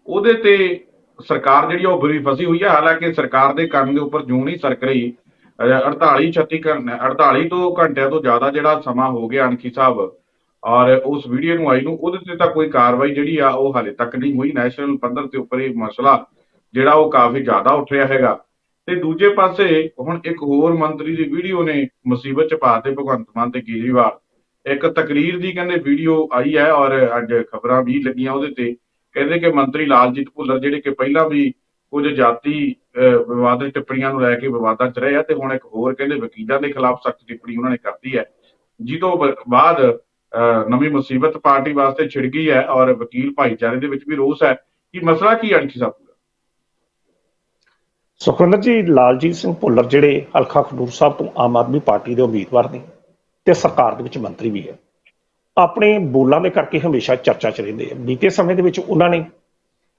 S1: ਉਹਦੇ ਤੇ ਸਰਕਾਰ ਜਿਹੜੀ ਉਹ ਬੁਰੀ ਫਸੀ ਹੋਈ ਹੈ ਹਾਲਾਂਕਿ ਸਰਕਾਰ ਦੇ ਕੰਮ ਦੇ ਉੱਪਰ ਜੂੰ ਨਹੀਂ ਸਰਕ ਰਹੀ। ਅਹ 48 36 ਘੰ- 48 ਤੋਂ ਘੰਟਿਆਂ ਤੋਂ ਜ਼ਿਆਦਾ ਜਿਹੜਾ ਸਮਾਂ ਹੋ ਗਿਆ, ਅਣਖੀ ਸਾਹਿਬ। ਔਰ ਉਸ ਵੀਡੀਓ ਨੂੰ ਆਈ ਨੂੰ ਉਹਦੇ ਤੇ ਤਾਂ ਕੋਈ ਕਾਰਵਾਈ ਜਿਹੜੀ ਆ ਉਹ ਹਾਲੇ ਤੱਕ ਨਹੀਂ ਹੋਈ। ਨੈਸ਼ਨਲ ਪੱਧਰ ਤੇ ਉੱਪਰ ਇਹ ਮਸਲਾ ਜਿਹੜਾ ਉਹ ਕਾਫੀ ਜ਼ਿਆਦਾ ਉੱਠ ਰਿਹਾ ਹੈਗਾ। ਤੇ ਦੂਜੇ ਪਾਸੇ ਹੁਣ ਇੱਕ ਹੋਰ ਮੰਤਰੀ ਦੀ ਵੀਡੀਓ ਨੇ ਮੁਸੀਬਤ ਚ ਪਾਤੇ ਭਗਵੰਤ ਮਾਨ ਤੇ ਕੇਜਰੀਵਾਲ। ਇੱਕ ਤਕਰੀਰ ਦੀ ਕਹਿੰਦੇ ਵੀਡੀਓ ਆਈ ਹੈ ਔਰ ਅੱਜ ਖਬਰਾਂ ਵੀ ਲੱਗੀਆਂ ਉਹਦੇ ਤੇ। ਕਹਿੰਦੇ ਕਿ ਮੰਤਰੀ ਲਾਲਜੀਤ ਭੁੱਲਰ ਜਿਹੜੇ ਕਿ ਪਹਿਲਾਂ ਵੀ ਕੁਝ ਜਾਤੀ ਅਹ, ਵਿਵਾਦਿਤ ਟਿੱਪਣੀਆਂ ਨੂੰ ਲੈ ਕੇ ਵਿਵਾਦਾਂ 'ਚ ਰਹੇ ਆ ਤੇ ਹੁਣ ਇੱਕ ਹੋਰ ਕਹਿੰਦੇ ਵਕੀਲਾਂ ਦੇ ਖਿਲਾਫ ਸਖਤ ਟਿੱਪਣੀ ਉਹਨਾਂ ਨੇ ਕਰਤੀ ਹੈ। ਜਿੱਦੋਂ ਬਾਅਦ ਨਵੀਂ ਮੁਸੀਬਤ ਪਾਰਟੀ ਵਾਸਤੇ ਛਿੜ ਗਈ ਹੈ ਔਰ ਵਕੀਲ ਭਾਈਚਾਰੇ ਦੇ ਵਿੱਚ ਵੀ ਰੋਸ ਹੈ। ਕਿ ਮਸਲਾ ਕੀ ਹੈ ਅਣਖੀ ਸਾਹਿਬ?
S2: ਸੁਖਵਿੰਦਰ ਜੀ, ਲਾਲਜੀਤ ਸਿੰਘ ਭੁੱਲਰ ਜਿਹੜੇ ਹਲਕਾ ਖਡੂਰ ਸਾਹਿਬ ਤੋਂ ਆਮ ਆਦਮੀ ਪਾਰਟੀ ਦੇ ਉਮੀਦਵਾਰ ਨੇ ਤੇ ਸਰਕਾਰ ਦੇ ਵਿੱਚ ਮੰਤਰੀ ਵੀ ਹੈ। ਆਪਣੇ ਬੋਲਾਂ ਦੇ ਕਰਕੇ ਹਮੇਸ਼ਾ ਚਰਚਾ 'ਚ ਰਹਿੰਦੇ ਆ। ਬੀਤੇ ਸਮੇਂ ਦੇ ਵਿੱਚ ਉਹਨਾਂ ਨੇ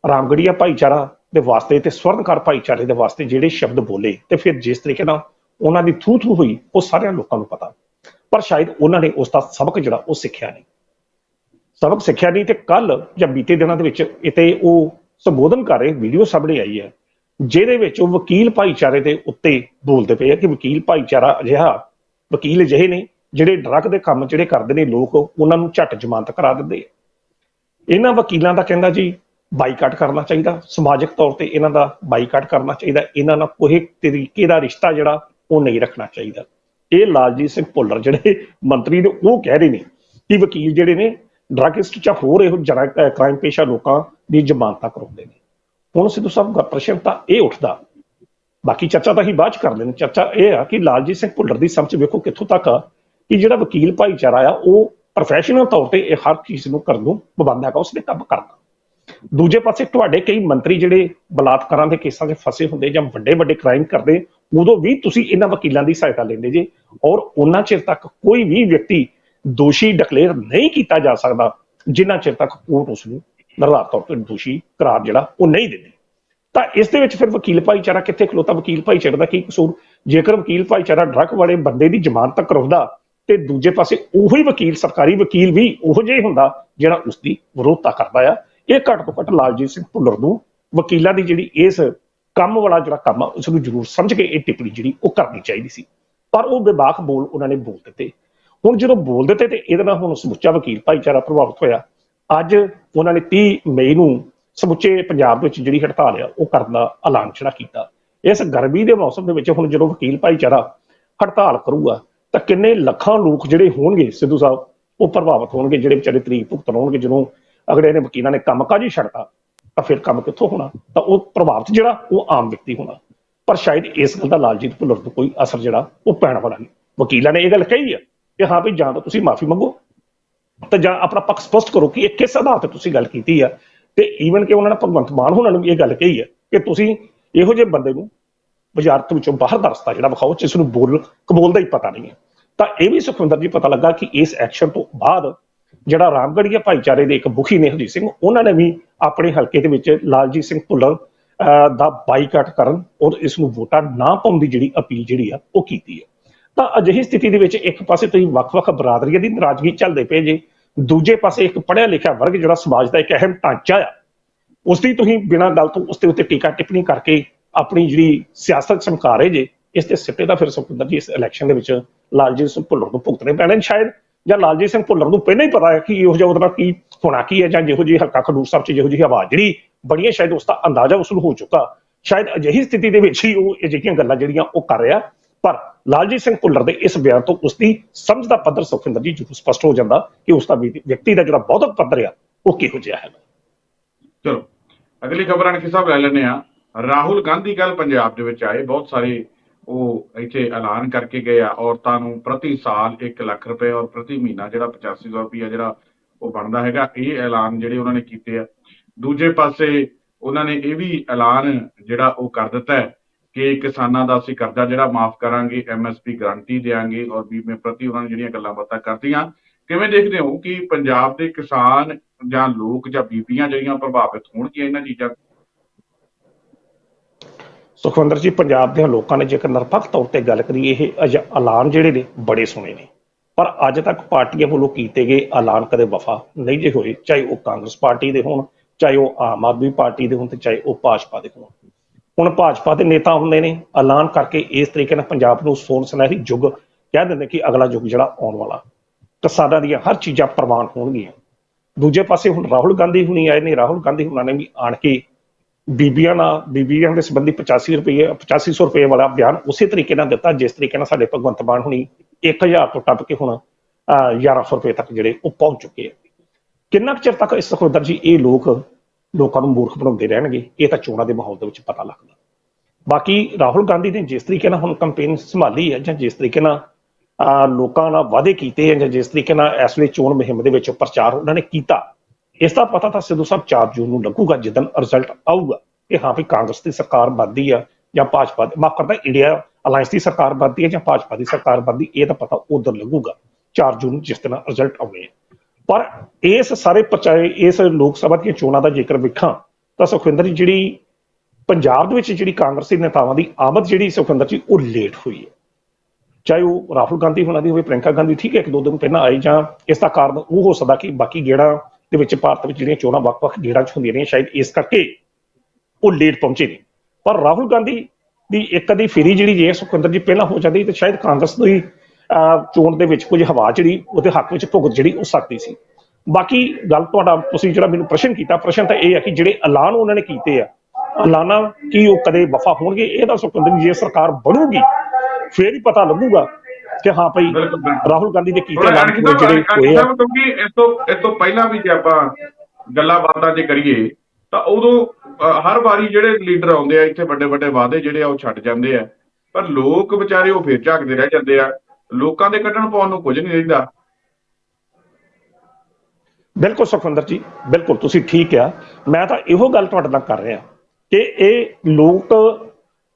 S2: ਰਾਮਗੜੀਆ ਭਾਈਚਾਰਾ ਦੇ ਵਾਸਤੇ ਤੇ ਸਵਰਨਕਾਰ ਭਾਈਚਾਰੇ ਦੇ ਵਾਸਤੇ ਜਿਹੜੇ ਸ਼ਬਦ ਬੋਲੇ ਤੇ ਫਿਰ ਜਿਸ ਤਰੀਕੇ ਨਾਲ ਉਹਨਾਂ ਦੀ ਥੂ ਥੂ ਹੋਈ, ਉਹ ਸਾਰਿਆਂ ਲੋਕਾਂ ਨੂੰ ਪਤਾ। ਪਰ ਸ਼ਾਇਦ ਉਹਨਾਂ ਨੇ ਉਸ ਦਾ ਸਬਕ ਜਿਹੜਾ ਉਹ ਸਿੱਖਿਆ ਨਹੀਂ। ਸਬਕ ਸਿੱਖਿਆ ਨਹੀਂ ਤੇ ਕੱਲ ਜਾਂ ਬੀਤੇ ਦਿਨਾਂ ਦੇ ਵਿੱਚ ਇਤੇ ਉਹ ਸੰਬੋਧਨ ਕਰ ਰਹੇ, ਵੀਡੀਓ ਸਾਹਮਣੇ ਆਈ ਹੈ, ਜਿਹਦੇ ਵਿੱਚ ਉਹ ਵਕੀਲ ਭਾਈਚਾਰੇ ਦੇ ਉੱਤੇ ਬੋਲਦੇ ਪਏ ਆ ਕਿ ਵਕੀਲ ਭਾਈਚਾਰਾ ਅਜਿਹਾ, ਵਕੀਲ ਅਜਿਹੇ ਨੇ ਜਿਹੜੇ ਡਰੱਗ ਦੇ ਕੰਮ ਜਿਹੜੇ ਕਰਦੇ ਨੇ, ਲੋਕ ਉਹਨਾਂ ਨੂੰ ਝੱਟ ਜ਼ਮਾਨਤ ਕਰਾ ਦਿੰਦੇ ਆ। ਇਹਨਾਂ ਵਕੀਲਾਂ ਦਾ ਕਹਿੰਦਾ ਜੀ, ਬਾਈਕਾਟ ਕਰਨਾ ਚਾਹੀਦਾ, ਸਮਾਜਿਕ ਤੌਰ ਤੇ ਇਹਨਾਂ ਦਾ ਬਾਈਕਾਟ ਕਰਨਾ ਚਾਹੀਦਾ, ਇਹਨਾਂ ਨਾਲ ਕੋਈ ਤਰੀਕੇ ਦਾ ਰਿਸ਼ਤਾ ਜਿਹੜਾ ਉਹ ਨਹੀਂ ਰੱਖਣਾ ਚਾਹੀਦਾ। ਇਹ ਲਾਲਜੀਤ ਸਿੰਘ ਭੁੱਲਰ ਜਿਹੜੇ ਮੰਤਰੀ ਨੇ, ਉਹ ਕਹਿ ਰਹੇ ਨੇ ਕਿ ਵਕੀਲ ਜਿਹੜੇ ਨੇ ਡਰੱਗਿਸਟ ਜਾਂ ਹੋਰ ਇਹੋ ਜਰਾ ਕ੍ਰਾਈਮ ਪੇਸ਼ਾ ਲੋਕਾਂ ਦੀ ਜ਼ਮਾਨਤਾਂ ਕਰਾਉਂਦੇ ਨੇ। ਹੁਣ ਸਿੱਧੂ ਸਾਹਿਬ ਦਾ ਪ੍ਰਸ਼ਨ ਤਾਂ ਇਹ ਉੱਠਦਾ। ਬਾਕੀ ਚਰਚਾ ਤਾਂ ਹੀ ਬਾਅਦ ਚ ਕਰ ਲੈਣੀ ਚਰਚਾ ਇਹ ਆ ਕਿ ਲਾਲਜੀਤ ਸਿੰਘ ਭੁੱਲਰ ਦੀ ਸਮਝ ਵੇਖੋ ਕਿੱਥੋਂ ਤੱਕ ਆ ਕਿ ਜਿਹੜਾ ਵਕੀਲ ਭਾਈਚਾਰਾ ਆ, ਉਹ ਪ੍ਰੋਫੈਸ਼ਨਲ ਤੌਰ ਤੇ ਇਹ ਹਰ ਚੀਜ਼ ਨੂੰ ਕਰਨ ਨੂੰ ਪਾਬੰਦ ਹੈਗਾ, ਉਸਨੇ ਕੰਮ ਕਰਨਾ। ਦੂਜੇ ਪਾਸੇ ਤੁਹਾਡੇ ਕਈ ਮੰਤਰੀ ਜਿਹੜੇ ਬਲਾਤਕਾਰਾਂ ਦੇ ਕੇਸਾਂ 'ਚ ਫਸੇ ਹੁੰਦੇ ਜਾਂ ਵੱਡੇ ਵੱਡੇ ਕ੍ਰਾਈਮ ਕਰਦੇ, ਉਦੋਂ ਵੀ ਤੁਸੀਂ ਇਹਨਾਂ ਵਕੀਲਾਂ ਦੀ ਸਹਾਇਤਾ ਲੈਂਦੇ ਜੇ ਔਰ ਉਹਨਾਂ ਚਿਰ ਤੱਕ ਕੋਈ ਵੀ ਵਿਅਕਤੀ ਦੋਸ਼ੀ ਡਿਕਲੇਅਰ ਨਹੀਂ ਕੀਤਾ ਜਾ ਸਕਦਾ, ਜਿੰਨਾ ਚਿਰ ਤੱਕ ਕੋਰਟ ਉਸ ਨੂੰ ਨਿਰਧਾਰਤ ਤੌਰ ਤੇ ਦੋਸ਼ੀ ਕਰਾਰ ਜਿਹੜਾ ਉਹ ਨਹੀਂ ਦਿੰਦੀ। ਤਾਂ ਇਸ ਦੇ ਵਿੱਚ ਫਿਰ ਵਕੀਲ ਭਾਈਚਾਰਾ ਕਿੱਥੇ ਖਲੋਤਾ? ਵਕੀਲ ਭਾਈਚਾਰੇ ਦਾ ਕੀ ਕਸੂਰ? ਜੇਕਰ ਵਕੀਲ ਭਾਈਚਾਰਾ ਡਰਗ ਵਾਲੇ ਬੰਦੇ ਦੀ ਜ਼ਮਾਨਤ ਤੱਕ ਰੁਕਦਾ ਤੇ ਦੂਜੇ ਪਾਸੇ ਉਹੀ ਵਕੀਲ, ਸਰਕਾਰੀ ਵਕੀਲ ਵੀ ਉਹੋ ਜਿਹਾ ਹੁੰਦਾ ਜਿਹੜਾ ਉਸ ਦੀ ਵਿਰੋਧਤਾ ਕਰਦਾ ਆ। ਇਹ ਘੱਟ ਤੋਂ ਘੱਟ ਲਾਲਜੀਤ ਸਿੰਘ ਭੁੱਲਰ ਨੂੰ ਵਕੀਲਾਂ ਦੀ ਜਿਹੜੀ ਇਸ ਕੰਮ ਵਾਲਾ ਜਿਹੜਾ ਕੰਮ ਆ, ਉਸ ਨੂੰ ਜ਼ਰੂਰ ਸਮਝ ਕੇ ਇਹ ਟਿੱਪਣੀ ਜਿਹੜੀ ਉਹ ਕਰਨੀ ਚਾਹੀਦੀ ਸੀ। ਪਰ ਉਹ ਬੇਬਾਕ ਬੋਲ ਉਹਨਾਂ ਨੇ ਬੋਲ ਦਿੱਤੇ। ਹੁਣ ਜਦੋਂ ਬੋਲ ਦਿੱਤੇ ਤੇ ਇਹਦੇ ਨਾਲ ਹੁਣ ਸਮੁੱਚਾ ਵਕੀਲ ਭਾਈਚਾਰਾ ਪ੍ਰਭਾਵਿਤ ਹੋਇਆ। ਅੱਜ ਉਹਨਾਂ ਨੇ 30 ਮਈ ਨੂੰ ਸਮੁੱਚੇ ਪੰਜਾਬ ਵਿੱਚ ਜਿਹੜੀ ਹੜਤਾਲ ਆ, ਉਹ ਕਰਨ ਦਾ ਐਲਾਨ ਜਿਹੜਾ ਕੀਤਾ। ਇਸ ਗਰਮੀ ਦੇ ਮੌਸਮ ਦੇ ਵਿੱਚ ਹੁਣ ਜਦੋਂ ਵਕੀਲ ਭਾਈਚਾਰਾ ਹੜਤਾਲ ਕਰੂਗਾ, ਤਾਂ ਕਿੰਨੇ ਲੱਖਾਂ ਲੋਕ ਜਿਹੜੇ ਹੋਣਗੇ ਸਿੱਧੂ ਸਾਹਿਬ, ਉਹ ਪ੍ਰਭਾਵਿਤ ਹੋਣਗੇ, ਜਿਹੜੇ ਵਿਚਾਰੇ ਤਰੀਕ ਭੁਗਤਣ ਹੋਣਗੇ ਜਦੋਂ ਅਗਲੇ ਨੇ ਵਕੀਲਾਂ ਨੇ ਕੰਮਕਾਜ ਹੀ ਛੱਡਤਾ? ਤਾਂ ਫਿਰ ਕੰਮ ਕਿੱਥੋਂ ਹੋਣਾ? ਤਾਂ ਉਹ ਪ੍ਰਭਾਵਿਤ ਜਿਹੜਾ, ਉਹ ਆਮ ਵਿਅਕਤੀ ਹੋਣਾ। ਪਰ ਸ਼ਾਇਦ ਇਸ ਗੱਲ ਦਾ ਲਾਲਜੀਤ ਭੁੱਲਰ ਤੋਂ ਕੋਈ ਅਸਰ ਜਿਹੜਾ, ਉਹ ਪੈਣ ਵਾਲਾ ਨਹੀਂ। ਵਕੀਲਾਂ ਨੇ ਇਹ ਗੱਲ ਕਹੀ ਆ ਕਿ ਹਾਂ ਵੀ ਜਾਂ ਤਾਂ ਤੁਸੀਂ ਮਾਫੀ ਮੰਗੋ ਤਾਂ ਜਾਂ ਆਪਣਾ ਪੱਖ ਸਪਸ਼ਟ ਕਰੋ ਕਿ ਇਹ ਕਿਸ ਆਧਾਰ ਤੇ ਤੁਸੀਂ ਗੱਲ ਕੀਤੀ ਆ। ਤੇ ਈਵਨ ਕਿ ਉਹਨਾਂ ਨੇ ਭਗਵੰਤ ਮਾਨ ਹੋਣਾ ਨੂੰ ਵੀ ਇਹ ਗੱਲ ਕਹੀ ਆ ਕਿ ਤੁਸੀਂ ਇਹੋ ਜਿਹੇ ਬੰਦੇ ਨੂੰ ਵਜ਼ਾਰਤ ਵਿੱਚੋਂ ਬਾਹਰ ਦਾ ਰਸਤਾ ਜਿਹੜਾ ਵਿਖਾਓ, ਜਿਸ ਨੂੰ ਬੋਲ ਕਬੋਲ ਦਾ ਹੀ ਪਤਾ ਨਹੀਂ ਹੈ ਤਾਂ ਇਹ ਵੀ ਸੁਖਵਿੰਦਰ ਜੀ ਪਤਾ ਲੱਗਾ ਕਿ ਇਸ ਐਕਸ਼ਨ ਤੋਂ ਬਾਅਦ ਜਿਹੜਾ ਰਾਮਗੜੀਆ ਭਾਈਚਾਰੇ ਦੇ ਇੱਕ ਮੁਖੀ ਨੇ ਹਰਜੀਤ ਸਿੰਘ ਉਹਨਾਂ ਨੇ ਵੀ ਆਪਣੇ ਹਲਕੇ ਦੇ ਵਿੱਚ ਲਾਲਜੀਤ ਸਿੰਘ ਭੁੱਲਰ ਅਹ, ਦਾ ਬਾਈਕਾਟ ਕਰਨ ਔਰ ਇਸ ਨੂੰ ਵੋਟਾਂ ਨਾ ਪਾਉਣ ਦੀ ਜਿਹੜੀ ਅਪੀਲ ਜਿਹੜੀ ਆ ਉਹ ਕੀਤੀ ਹੈ ਤਾਂ ਅਜਿਹੀ ਸਥਿਤੀ ਦੇ ਵਿੱਚ ਇੱਕ ਪਾਸੇ ਤੁਸੀਂ ਵੱਖ-ਵੱਖ ਬਰਾਦਰੀਆਂ ਦੀ ਨਾਰਾਜ਼ਗੀ ਚੱਲਦੇ ਪਏ ਜੇ ਦੂਜੇ ਪਾਸੇ ਇੱਕ ਪੜ੍ਹਿਆ ਲਿਖਿਆ ਵਰਗ ਜਿਹੜਾ ਸਮਾਜ ਦਾ ਇੱਕ ਅਹਿਮ ਢਾਂਚਾ ਆ ਉਸ ਦੀ ਤੁਸੀਂ ਬਿਨਾਂ ਗੱਲ ਤੋਂ ਉਸ ਦੇ ਉੱਤੇ ਟੀਕਾ ਟਿੱਪਣੀ ਕਰਕੇ ਆਪਣੀ ਜਿਹੜੀ ਸਿਆਸਤ ਚਮਕਾ ਰਹੇ ਜੇ ਇਸ ਦੇ ਸਿੱਟੇ ਦਾ ਫਿਰ ਸੁਖਵਿੰਦਰ ਜੀ ਇਸ ਇਲੈਕਸ਼ਨ ਦੇ ਵਿੱਚ ਲਾਲਜੀਤ ਸਿੰਘ ਭੁੱਲਰ ਨੂੰ ਭੁਗਤਣੇ ਪੈਣੇ ਸ਼ਾਇਦ। ਜਾਂ ਲਾਲਜੀਤ ਸਿੰਘ ਭੁੱਲਰ ਨੂੰ ਪਹਿਲਾਂ ਹੀ ਪਤਾ ਹੈ ਕਿ ਇਹੋ ਜਿਹਾ ਉਹਦਾ ਕੀ ਹੋਣਾ ਕੀ ਹੈ ਜਾਂ ਜਿਹੋ ਜਿਹੀ ਹਲਕਾ ਖਡੂਰ ਸਾਹਿਬ ਚ ਜਿਹੋ ਜਿਹੀ ਆਵਾਜ਼ ਜਿਹੜੀ ਬਣੀ ਹੈ ਸ਼ਾਇਦ ਉਸ ਦਾ ਅੰਦਾਜ਼ਾ ਉਸ ਨੂੰ ਹੋ ਚੁੱਕਾ। ਸ਼ਾਇਦ ਅਜਿਹੀ ਸਥਿਤੀ ਦੇ ਵਿੱਚ ਹੀ ਉਹ ਅਜਿਹੀਆਂ ਗੱਲਾਂ ਜਿਹੜੀਆਂ ਉਹ ਕਰ ਰਿਹਾ। ਪਰ ਲਾਲਜੀਤ ਸਿੰਘ ਭੁੱਲਰ ਦੇ ਇਸ ਬਿਆਨ ਤੋਂ ਉਸ ਦੀ ਸਮਝ ਦਾ ਪੱਧਰ ਸੁਖਵਿੰਦਰ ਜੀ ਜ਼ਰੂਰ ਸਪਸ਼ਟ ਹੋ ਜਾਂਦਾ ਕਿ ਉਸ ਦਾ ਵਿਅਕਤੀ ਦਾ ਜਿਹੜਾ ਬਹੁਤ ਪੱਧਰ ਆ, ਉਹ ਕਿਹੋ ਜਿਹਾ ਹੈ
S1: ਚਲੋ, ਅਗਲੀ ਖਬਰ ਅਣਖੀ ਸਾਹਿਬ ਲੈ ਲੈਂਦੇ ਆ ਰਾਹੁਲ ਗਾਂਧੀ ਕੱਲ ਪੰਜਾਬ ਦੇ ਵਿੱਚ ਆਏ, ਬਹੁਤ ਸਾਰੇ ਉਹ ਇੱਥੇ ਐਲਾਨ ਕਰਕੇ ਗਏ ਆ, ਔਰਤਾਂ ਨੂੰ ਪ੍ਰਤੀ ਸਾਲ 1 ਲੱਖ ਰੁਪਏ ਔਰ ਪ੍ਰਤੀ ਮਹੀਨਾ ਜਿਹੜਾ 8500 ਰੁਪਏ ਜਿਹੜਾ ਉਹ ਬਣਦਾ ਹੈਗਾ, ਇਹ ਐਲਾਨ ਜਿਹੜੇ ਉਹਨਾਂ ਨੇ ਕੀਤੇ ਆ। ਦੂਜੇ ਪਾਸੇ ਉਹਨਾਂ ਨੇ ਇਹ ਵੀ ਐਲਾਨ ਜਿਹੜਾ ਉਹ ਕਰ ਦਿੱਤਾ ਹੈ ਕਿ ਕਿਸਾਨਾਂ ਦਾ ਅਸੀਂ ਕਰਜ਼ਾ ਜਿਹੜਾ ਮਾਫ ਕਰਾਂਗੇ ਐਮਐਸਪੀ ਗਾਰੰਟੀ ਦੇਾਂਗੇ ਔਰ ਬੀਮੇ ਪ੍ਰਤੀ ਉਹਨਾਂ ਨੇ ਜਿਹੜੀਆਂ ਗੱਲਾਂ ਬਾਤਾਂ ਕਰਦੀਆਂ, ਕਿਵੇਂ ਦੇਖਦੇ ਹੋ ਕਿ ਪੰਜਾਬ ਦੇ ਕਿਸਾਨ ਜਾਂ ਲੋਕ ਜਾਂ ਬੀਬੀਆਂ ਜਿਹੜੀਆਂ ਪ੍ਰਭਾਵਿਤ ਹੋਣਗੀਆਂ ਇਹਨਾਂ ਚੀਜ਼ਾਂ
S2: ਸੁਖਵਿੰਦਰ ਜੀ, ਪੰਜਾਬ ਦੇ ਲੋਕਾਂ ਨੇ ਜੇਕਰ ਨਿਰਪੱਖ ਤੌਰ ਤੇ ਗੱਲ ਕਰੀਏ ਇਹ ਅਜ- ਐਲਾਨ ਜਿਹੜੇ ਨੇ, ਬੜੇ ਸੋਹਣੇ ਨੇ। ਪਰ ਅੱਜ ਤੱਕ ਪਾਰਟੀਆਂ ਵੱਲੋਂ ਕੀਤੇ ਗਏ ਐਲਾਨ ਕਦੇ ਵਫਾ ਨਹੀਂ ਜੇ ਹੋਏ, ਚਾਹੇ ਉਹ ਕਾਂਗਰਸ ਪਾਰਟੀ ਦੇ ਹੋਣ, ਚਾਹੇ ਉਹ ਆਮ ਆਦਮੀ ਪਾਰਟੀ ਦੇ ਹੋਣ ਤੇ ਚਾਹੇ ਉਹ ਭਾਜਪਾ ਦੇ ਹੋਣ। ਹੁਣ ਭਾਜਪਾ ਦੇ ਨੇਤਾ ਹੁੰਦੇ ਨੇ, ਐਲਾਨ ਕਰਕੇ ਇਸ ਤਰੀਕੇ ਨਾਲ ਪੰਜਾਬ ਨੂੰ ਸੋਨ ਸੁਨਹਿਰੀ ਯੁੱਗ ਕਹਿ ਦਿੰਦੇ ਕਿ ਅਗਲਾ ਯੁੱਗ ਜਿਹੜਾ ਆਉਣ ਵਾਲਾ। ਕਿਸਾਨਾਂ ਦੀਆਂ ਹਰ ਚੀਜ਼ਾਂ ਪ੍ਰਵਾਨ ਹੋਣਗੀਆਂ। ਦੂਜੇ ਪਾਸੇ ਹੁਣ ਰਾਹੁਲ ਗਾਂਧੀ ਹੁਣੀ ਆਏ ਨੇ, ਰਾਹੁਲ ਗਾਂਧੀ ਹੁਣਾਂ ਨੇ ਵੀ ਆਣ ਕੇ ਬੀਬੀਆਂ ਨਾਲ ਬੀਬੀਆਂ ਦੇ ਸੰਬੰਧੀ 85 ਰੁਪਏ 8500 ਰੁਪਏ ਵਾਲਾ ਬਿਆਨ ਉਸੇ ਤਰੀਕੇ ਨਾਲ ਦਿੱਤਾ ਜਿਸ ਤਰੀਕੇ ਨਾਲ ਸਾਡੇ ਭਗਵੰਤ ਮਾਨ ਹੁਣੀ 1000 ਤੋਂ ਟੱਪ ਕੇ ਹੁਣ ਅਹ, 1100 ਰੁਪਏ ਤੱਕ ਜਿਹੜੇ ਉਹ ਪਹੁੰਚ ਚੁੱਕੇ ਆ। ਕਿੰਨਾ ਕੁ ਚਿਰ ਤੱਕ ਇਸ ਸੁਖਵਿੰਦਰ ਜੀ ਇਹ ਲੋਕ ਲੋਕਾਂ ਨੂੰ ਮੂਰਖ ਬਣਾਉਂਦੇ ਰਹਿਣਗੇ ਇਹ ਤਾਂ ਚੋਣਾਂ ਦੇ ਮਾਹੌਲ ਦੇ ਵਿੱਚ ਪਤਾ ਲੱਗਦਾ। ਬਾਕੀ ਰਾਹੁਲ ਗਾਂਧੀ ਨੇ ਜਿਸ ਤਰੀਕੇ ਨਾਲ ਹੁਣ ਕੰਪੇਨ ਸੰਭਾਲੀ ਹੈ ਜਾਂ ਜਿਸ ਤਰੀਕੇ ਨਾਲ ਅਹ, ਲੋਕਾਂ ਨਾਲ ਵਾਅਦੇ ਕੀਤੇ ਜਾਂ ਜਿਸ ਤਰੀਕੇ ਨਾਲ ਇਸ ਵੇਲੇ ਚੋਣ ਮੁਹਿੰਮ ਦੇ ਵਿੱਚ ਪ੍ਰਚਾਰ ਉਹਨਾਂ ਨੇ ਕੀਤਾ ਇਸ ਦਾ ਪਤਾ ਤਾਂ ਸਿੱਧੂ ਸਾਹਿਬ 4 ਜੂਨ ਨੂੰ ਲੱਗੂਗਾ ਜਦੋਂ ਰਿਜ਼ਲਟ ਆਊਗਾ। ਕਿ ਹਾਂ ਵੀ ਕਾਂਗਰਸ ਦੀ ਸਰਕਾਰ ਬਣਦੀ ਆ ਜਾਂ ਭਾਜਪਾ ਦੀ। ਮਾਫ ਕਰਦਾ ਇੰਡੀਆ ਅਲਾਈਅੰਸ ਦੀ ਸਰਕਾਰ ਬਣਦੀ ਹੈ ਜਾਂ ਭਾਜਪਾ ਦੀ ਸਰਕਾਰ ਬਣਦੀ, ਇਹ ਤਾਂ ਪਤਾ ਉਧਰ ਲੱਗੂਗਾ 4 ਜੂਨ ਨੂੰ ਜਿਸ ਦਿਨ ਰਿਜ਼ਲਟ ਆਉਣੇ ਆ। ਪਰ ਇਸ ਸਾਰੇ ਪ੍ਰਚਾਰੇ, ਇਸ ਲੋਕ ਸਭਾ ਦੀਆਂ ਚੋਣਾਂ ਦਾ ਜੇਕਰ ਵੇਖਾਂ, ਤਾਂ ਸੁਖਵਿੰਦਰ ਜੀ ਜਿਹੜੀ ਪੰਜਾਬ ਦੇ ਵਿੱਚ ਜਿਹੜੀ ਕਾਂਗਰਸੀ ਨੇਤਾਵਾਂ ਦੀ ਆਮਦ ਜਿਹੜੀ ਸੁਖਵਿੰਦਰ ਜੀ, ਉਹ ਲੇਟ ਹੋਈ ਹੈ। ਚਾਹੇ ਉਹ ਰਾਹੁਲ ਗਾਂਧੀ ਹੋਣਾ ਦੀ ਹੋਵੇ ਪ੍ਰਿੰਕਾ ਗਾਂਧੀ, ਠੀਕ ਹੈ, ਇੱਕ ਦੋ ਦਿਨ ਪਹਿਲਾਂ ਆਈ ਜਾਂ ਇਸ ਦਾ ਕਾਰਨ ਉਹ ਹੋ ਸਕਦਾ ਕਿ ਬਾਕੀ ਜਿਹੜਾ ਦੇ ਵਿੱਚ ਭਾਰਤ ਵਿੱਚ ਜਿਹੜੀਆਂ ਚੋਣਾਂ ਵੱਖ-ਵੱਖ ਗੇੜਾਂ 'ਚ ਹੁੰਦੀਆਂ ਰਹੀਆਂ, ਸ਼ਾਇਦ ਇਸ ਕਰਕੇ ਉਹ ਲੇਟ ਪਹੁੰਚੇ ਨੇ। ਪਰ ਰਾਹੁਲ ਗਾਂਧੀ ਦੀ ਇੱਕ ਅੱਧੀ ਫੇਰੀ ਜਿਹੜੀ ਜੇ ਸੁਖਵਿੰਦਰ ਜੀ ਪਹਿਲਾਂ ਹੋ ਜਾਂਦੀ ਤਾਂ ਸ਼ਾਇਦ ਕਾਂਗਰਸ ਦੀ ਚੋਣ ਦੇ ਵਿੱਚ ਕੁਝ ਹਵਾ ਜਿਹੜੀ ਉਹਦੇ ਹੱਕ ਵਿੱਚ ਭੁਗਤ ਜਿਹੜੀ ਉਹ ਸਕਦੀ ਸੀ। ਬਾਕੀ ਗੱਲ ਤੁਹਾਡਾ, ਤੁਸੀਂ ਜਿਹੜਾ ਮੈਨੂੰ ਪ੍ਰਸ਼ਨ ਕੀਤਾ, ਪ੍ਰਸ਼ਨ ਤਾਂ ਇਹ ਹੈ ਕਿ ਜਿਹੜੇ ਐਲਾਨ ਉਹਨਾਂ ਨੇ ਕੀਤੇ ਆ, ਐਲਾਨਾ ਕੀ ਉਹ ਕਦੇ ਵਫਾ ਹੋਣਗੇ? ਇਹ ਤਾਂ ਸੁਖਵਿੰਦਰ ਜੀ, ਜੇ ਸਰਕਾਰ ਬਣੂਗੀ, ਫੇਰ ਹੀ ਪਤਾ ਲੱਗੂਗਾ ਕਿ ਹਾਂ ਭਾਈ। ਰਾਹੁਲ ਗਾਂਧੀ ਦੇ ਕੀਤੇ
S1: ਅਣਖੀ
S2: ਜਿਹੜੇ ਹੋਏ ਆ।
S1: ਕਿਉਂਕਿ ਇਸ ਤੋਂ ਇਸ ਤੋਂ ਪਹਿਲਾਂ ਵੀ ਜੇ ਆਪਾਂ ਗੱਲਾਂ ਬਾਤਾਂ ਜੇ ਕਰੀਏ ਤਾਂ ਉਦੋਂ ਹਰ ਵਾਰੀ ਜਿਹੜੇ ਲੀਡਰ ਆਉਂਦੇ ਆ ਇੱਥੇ ਵੱਡੇ ਵੱਡੇ ਵਾਅਦੇ ਜਿਹੜੇ ਆ ਉਹ ਛੱਡ ਜਾਂਦੇ ਆ। ਪਰ ਲੋਕ ਵਿਚਾਰੇ ਉਹ ਫੇਰ ਝਾਕਦੇ ਰਹਿ ਜਾਂਦੇ ਆ। ਲੋਕਾਂ ਦੇ ਕੱਢਣ ਪਾਉਣ ਨੂੰ ਕੁਝ ਨਹੀਂ ਰਹਿੰਦਾ।
S2: ਬਿਲਕੁਲ ਸੁਖਵਿੰਦਰ ਜੀ ਬਿਲਕੁਲ ਤੁਸੀਂ ਠੀਕ ਆ ਮੈਂ ਤਾਂ ਇਹੋ ਗੱਲ ਤੁਹਾਡੇ ਨਾਲ ਕਰ ਰਿਹਾ ਕਿ ਇਹ ਲੋਕ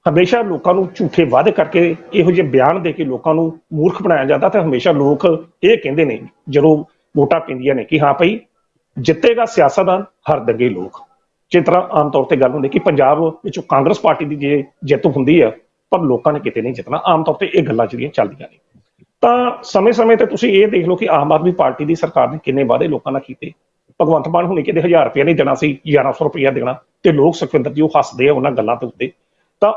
S2: ਹਮੇਸ਼ਾ ਲੋਕਾਂ ਨੂੰ ਝੂਠੇ ਵਾਅਦੇ ਕਰਕੇ ਇਹੋ ਜਿਹੇ ਬਿਆਨ ਦੇ ਕੇ ਲੋਕਾਂ ਨੂੰ ਮੂਰਖ ਬਣਾਇਆ ਜਾਂਦਾ ਤੇ ਹਮੇਸ਼ਾ ਲੋਕ ਇਹ ਕਹਿੰਦੇ ਨੇ, ਜਦੋਂ ਵੋਟਾਂ ਪੈਂਦੀਆਂ ਨੇ ਕਿ ਹਾਂ ਭਾਈ, ਜਿੱਤੇਗਾ ਸਿਆਸਤਦਾਨ ਹਰ ਦੰਗੇ ਲੋਕ। ਜਿਸ ਤਰ੍ਹਾਂ ਆਮ ਤੌਰ ਤੇ ਗੱਲ ਹੁੰਦੀ ਕਿ ਪੰਜਾਬ ਵਿੱਚੋਂ ਕਾਂਗਰਸ ਪਾਰਟੀ ਦੀ ਜੇ ਜਿੱਤ ਹੁੰਦੀ ਆ, ਪਰ ਲੋਕਾਂ ਨੇ ਕਿਤੇ ਨਹੀਂ ਜਿੱਤਣਾ। ਆਮ ਤੌਰ ਤੇ ਇਹ ਗੱਲਾਂ ਜਿਹੜੀਆਂ ਚੱਲਦੀਆਂ ਨੇ। ਤਾਂ ਸਮੇਂ-ਸਮੇਂ ਤੇ ਤੁਸੀਂ ਇਹ ਦੇਖ ਲਓ ਕਿ ਆਮ ਆਦਮੀ ਪਾਰਟੀ ਦੀ ਸਰਕਾਰ ਨੇ ਕਿੰਨੇ ਵਾਅਦੇ ਲੋਕਾਂ ਨਾਲ ਕੀਤੇ। ਭਗਵੰਤ ਮਾਨ ਹੁਣੇ ਕਿਤੇ 1000 ਰੁਪਏ ਨਹੀਂ ਦੇਣਾ ਸੀ 1100 ਰੁਪਇਆ ਦੇਣਾ। ਤੇ ਲੋਕ ਸੁਖਵਿੰਦਰ ਜੀ ਉਹ ਹੱਸਦੇ ਆ ਉਹਨਾਂ ਗੱਲਾਂ ਦੇ ਉੱਤੇ। ਤਾਂ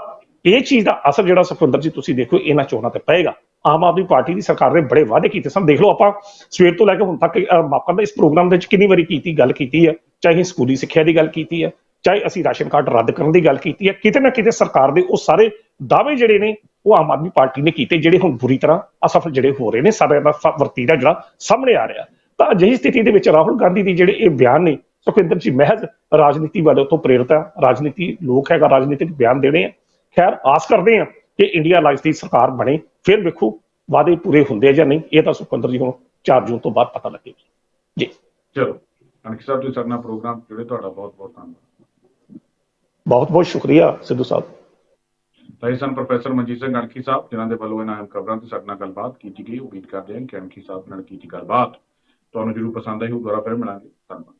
S2: ਇਹ ਚੀਜ਼ ਦਾ ਅਸਰ ਜਿਹੜਾ ਸੁਖਵਿੰਦਰ ਜੀ ਤੁਸੀਂ ਦੇਖੋ ਇਹਨਾਂ ਚੋਣਾਂ ਤੇ ਪਏਗਾ। ਆਮ ਆਦਮੀ ਪਾਰਟੀ ਦੀ ਸਰਕਾਰ ਨੇ ਬੜੇ ਵਾਅਦੇ ਕੀਤੇ ਸਨ। ਦੇਖ ਲਓ ਆਪਾਂ ਸਵੇਰ ਤੋਂ ਲੈ ਕੇ ਹੁਣ ਤੱਕ ਅਹ, ਦਾ ਇਸ ਪ੍ਰੋਗਰਾਮ ਦੇ ਵਿੱਚ ਕਿੰਨੀ ਵਾਰੀ ਕੀਤੀ ਗੱਲ ਕੀਤੀ ਹੈ। ਚਾਹੇ ਸਕੂਲੀ ਸਿੱਖਿਆ ਦੀ ਗੱਲ ਕੀਤੀ ਹੈ ਚਾਹੇ ਅਸੀਂ ਰਾਸ਼ਨ ਕਾਰਡ ਰੱਦ ਕਰਨ ਦੀ ਗੱਲ ਕੀਤੀ ਹੈ ਕਿਤੇ ਨਾ ਕਿਤੇ ਸਰਕਾਰ ਦੇ ਉਹ ਸਾਰੇ ਦਾਅਵੇ ਜਿਹੜੇ ਨੇ ਉਹ ਆਮ ਆਦਮੀ ਪਾਰਟੀ ਨੇ ਕੀਤੇ ਜਿਹੜੇ ਹੁਣ ਬੁਰੀ ਤਰ੍ਹਾਂ ਅਸਫਲ ਜਿਹੜੇ ਹੋ ਰਹੇ ਨੇ ਸਾਰਿਆਂ ਦਾ ਫ- ਵਰਤੀਰਾ ਜਿਹੜਾ ਸਾਹਮਣੇ ਆ ਰਿਹਾ। ਤਾਂ ਅਜਿਹੀ ਸਥਿਤੀ ਦੇ ਵਿੱਚ ਰਾਹੁਲ ਗਾਂਧੀ ਦੀ ਜਿਹੜੇ ਇਹ ਬਿਆਨ ਨੇ ਸੁਖਵਿੰਦਰ ਜੀ ਮਹਿਜ਼ ਰਾਜਨੀਤੀ ਵਾਲੇ ਤੋਂ ਪ੍ਰੇਰਿਤ ਹੈ ਰਾਜਨੀਤੀ ਲੋਕ ਹੈਗਾ ਰਾਜਨੀਤਿਕ ਬਿਆਨ ਦੇਣੇ ਆ। ਖੈਰ ਆਸ ਕਰਦੇ ਆ ਕਿ ਇੰਡੀਆ ਅਲਾਈਅੰਸ ਦੀ ਸਰਕਾਰ ਬਣੇ ਫਿਰ ਵੇਖੋ ਵਾਅਦੇ ਪੂਰੇ ਹੁੰਦੇ ਆ ਜਾਂ ਨਹੀਂ ਇਹ ਤਾਂ ਸੁਖਵਿੰਦਰ ਜੀ ਹੁਣ 4 ਜੂਨ ਤੋਂ ਬਾਅਦ ਪਤਾ ਲੱਗੇਗਾ। ਜੀ।
S1: ਚਲੋ ਅਨਕ ਸਾਹਿਬ ਤੁਸੀਂ ਸਾਡੇ ਨਾਲ ਪ੍ਰੋਗਰਾਮ ਜੁੜੇ ਤੁਹਾਡਾ ਬਹੁਤ ਬਹੁਤ ਧੰਨਵਾਦ।
S2: ਬਹੁਤ ਬਹੁਤ ਸ਼ੁਕਰੀਆ ਸਿੱਧੂ ਸਾਹਿਬ।
S1: ਤਾਂ ਇਹ ਸਨ ਪ੍ਰੋਫੈਸਰ ਮਨਜੀਤ ਸਿੰਘ ਅਣਖੀ ਸਾਹਿਬ ਜਿਨ੍ਹਾਂ ਦੇ ਵੱਲੋਂ ਇਹਨਾਂ ਅਹਿਮ ਖਬਰਾਂ ਤੇ ਸਾਡੇ ਨਾਲ ਗੱਲਬਾਤ ਕੀਤੀ ਗਈ। ਉਮੀਦ ਕਰਦੇ ਹਾਂ ਕਿ ਅਣਖੀ ਸਾਹਿਬ ਨਾਲ ਕੀਤੀ ਗੱਲਬਾਤ। ਤੁਹਾਨੂੰ ਜਰੂਰ ਪਸੰਦ ਆਈ ਹੋਊ ਦੁਬਾਰਾ ਫਿਰ ਮਿਲਾਂਗੇ। ਧੰਨਵਾਦ।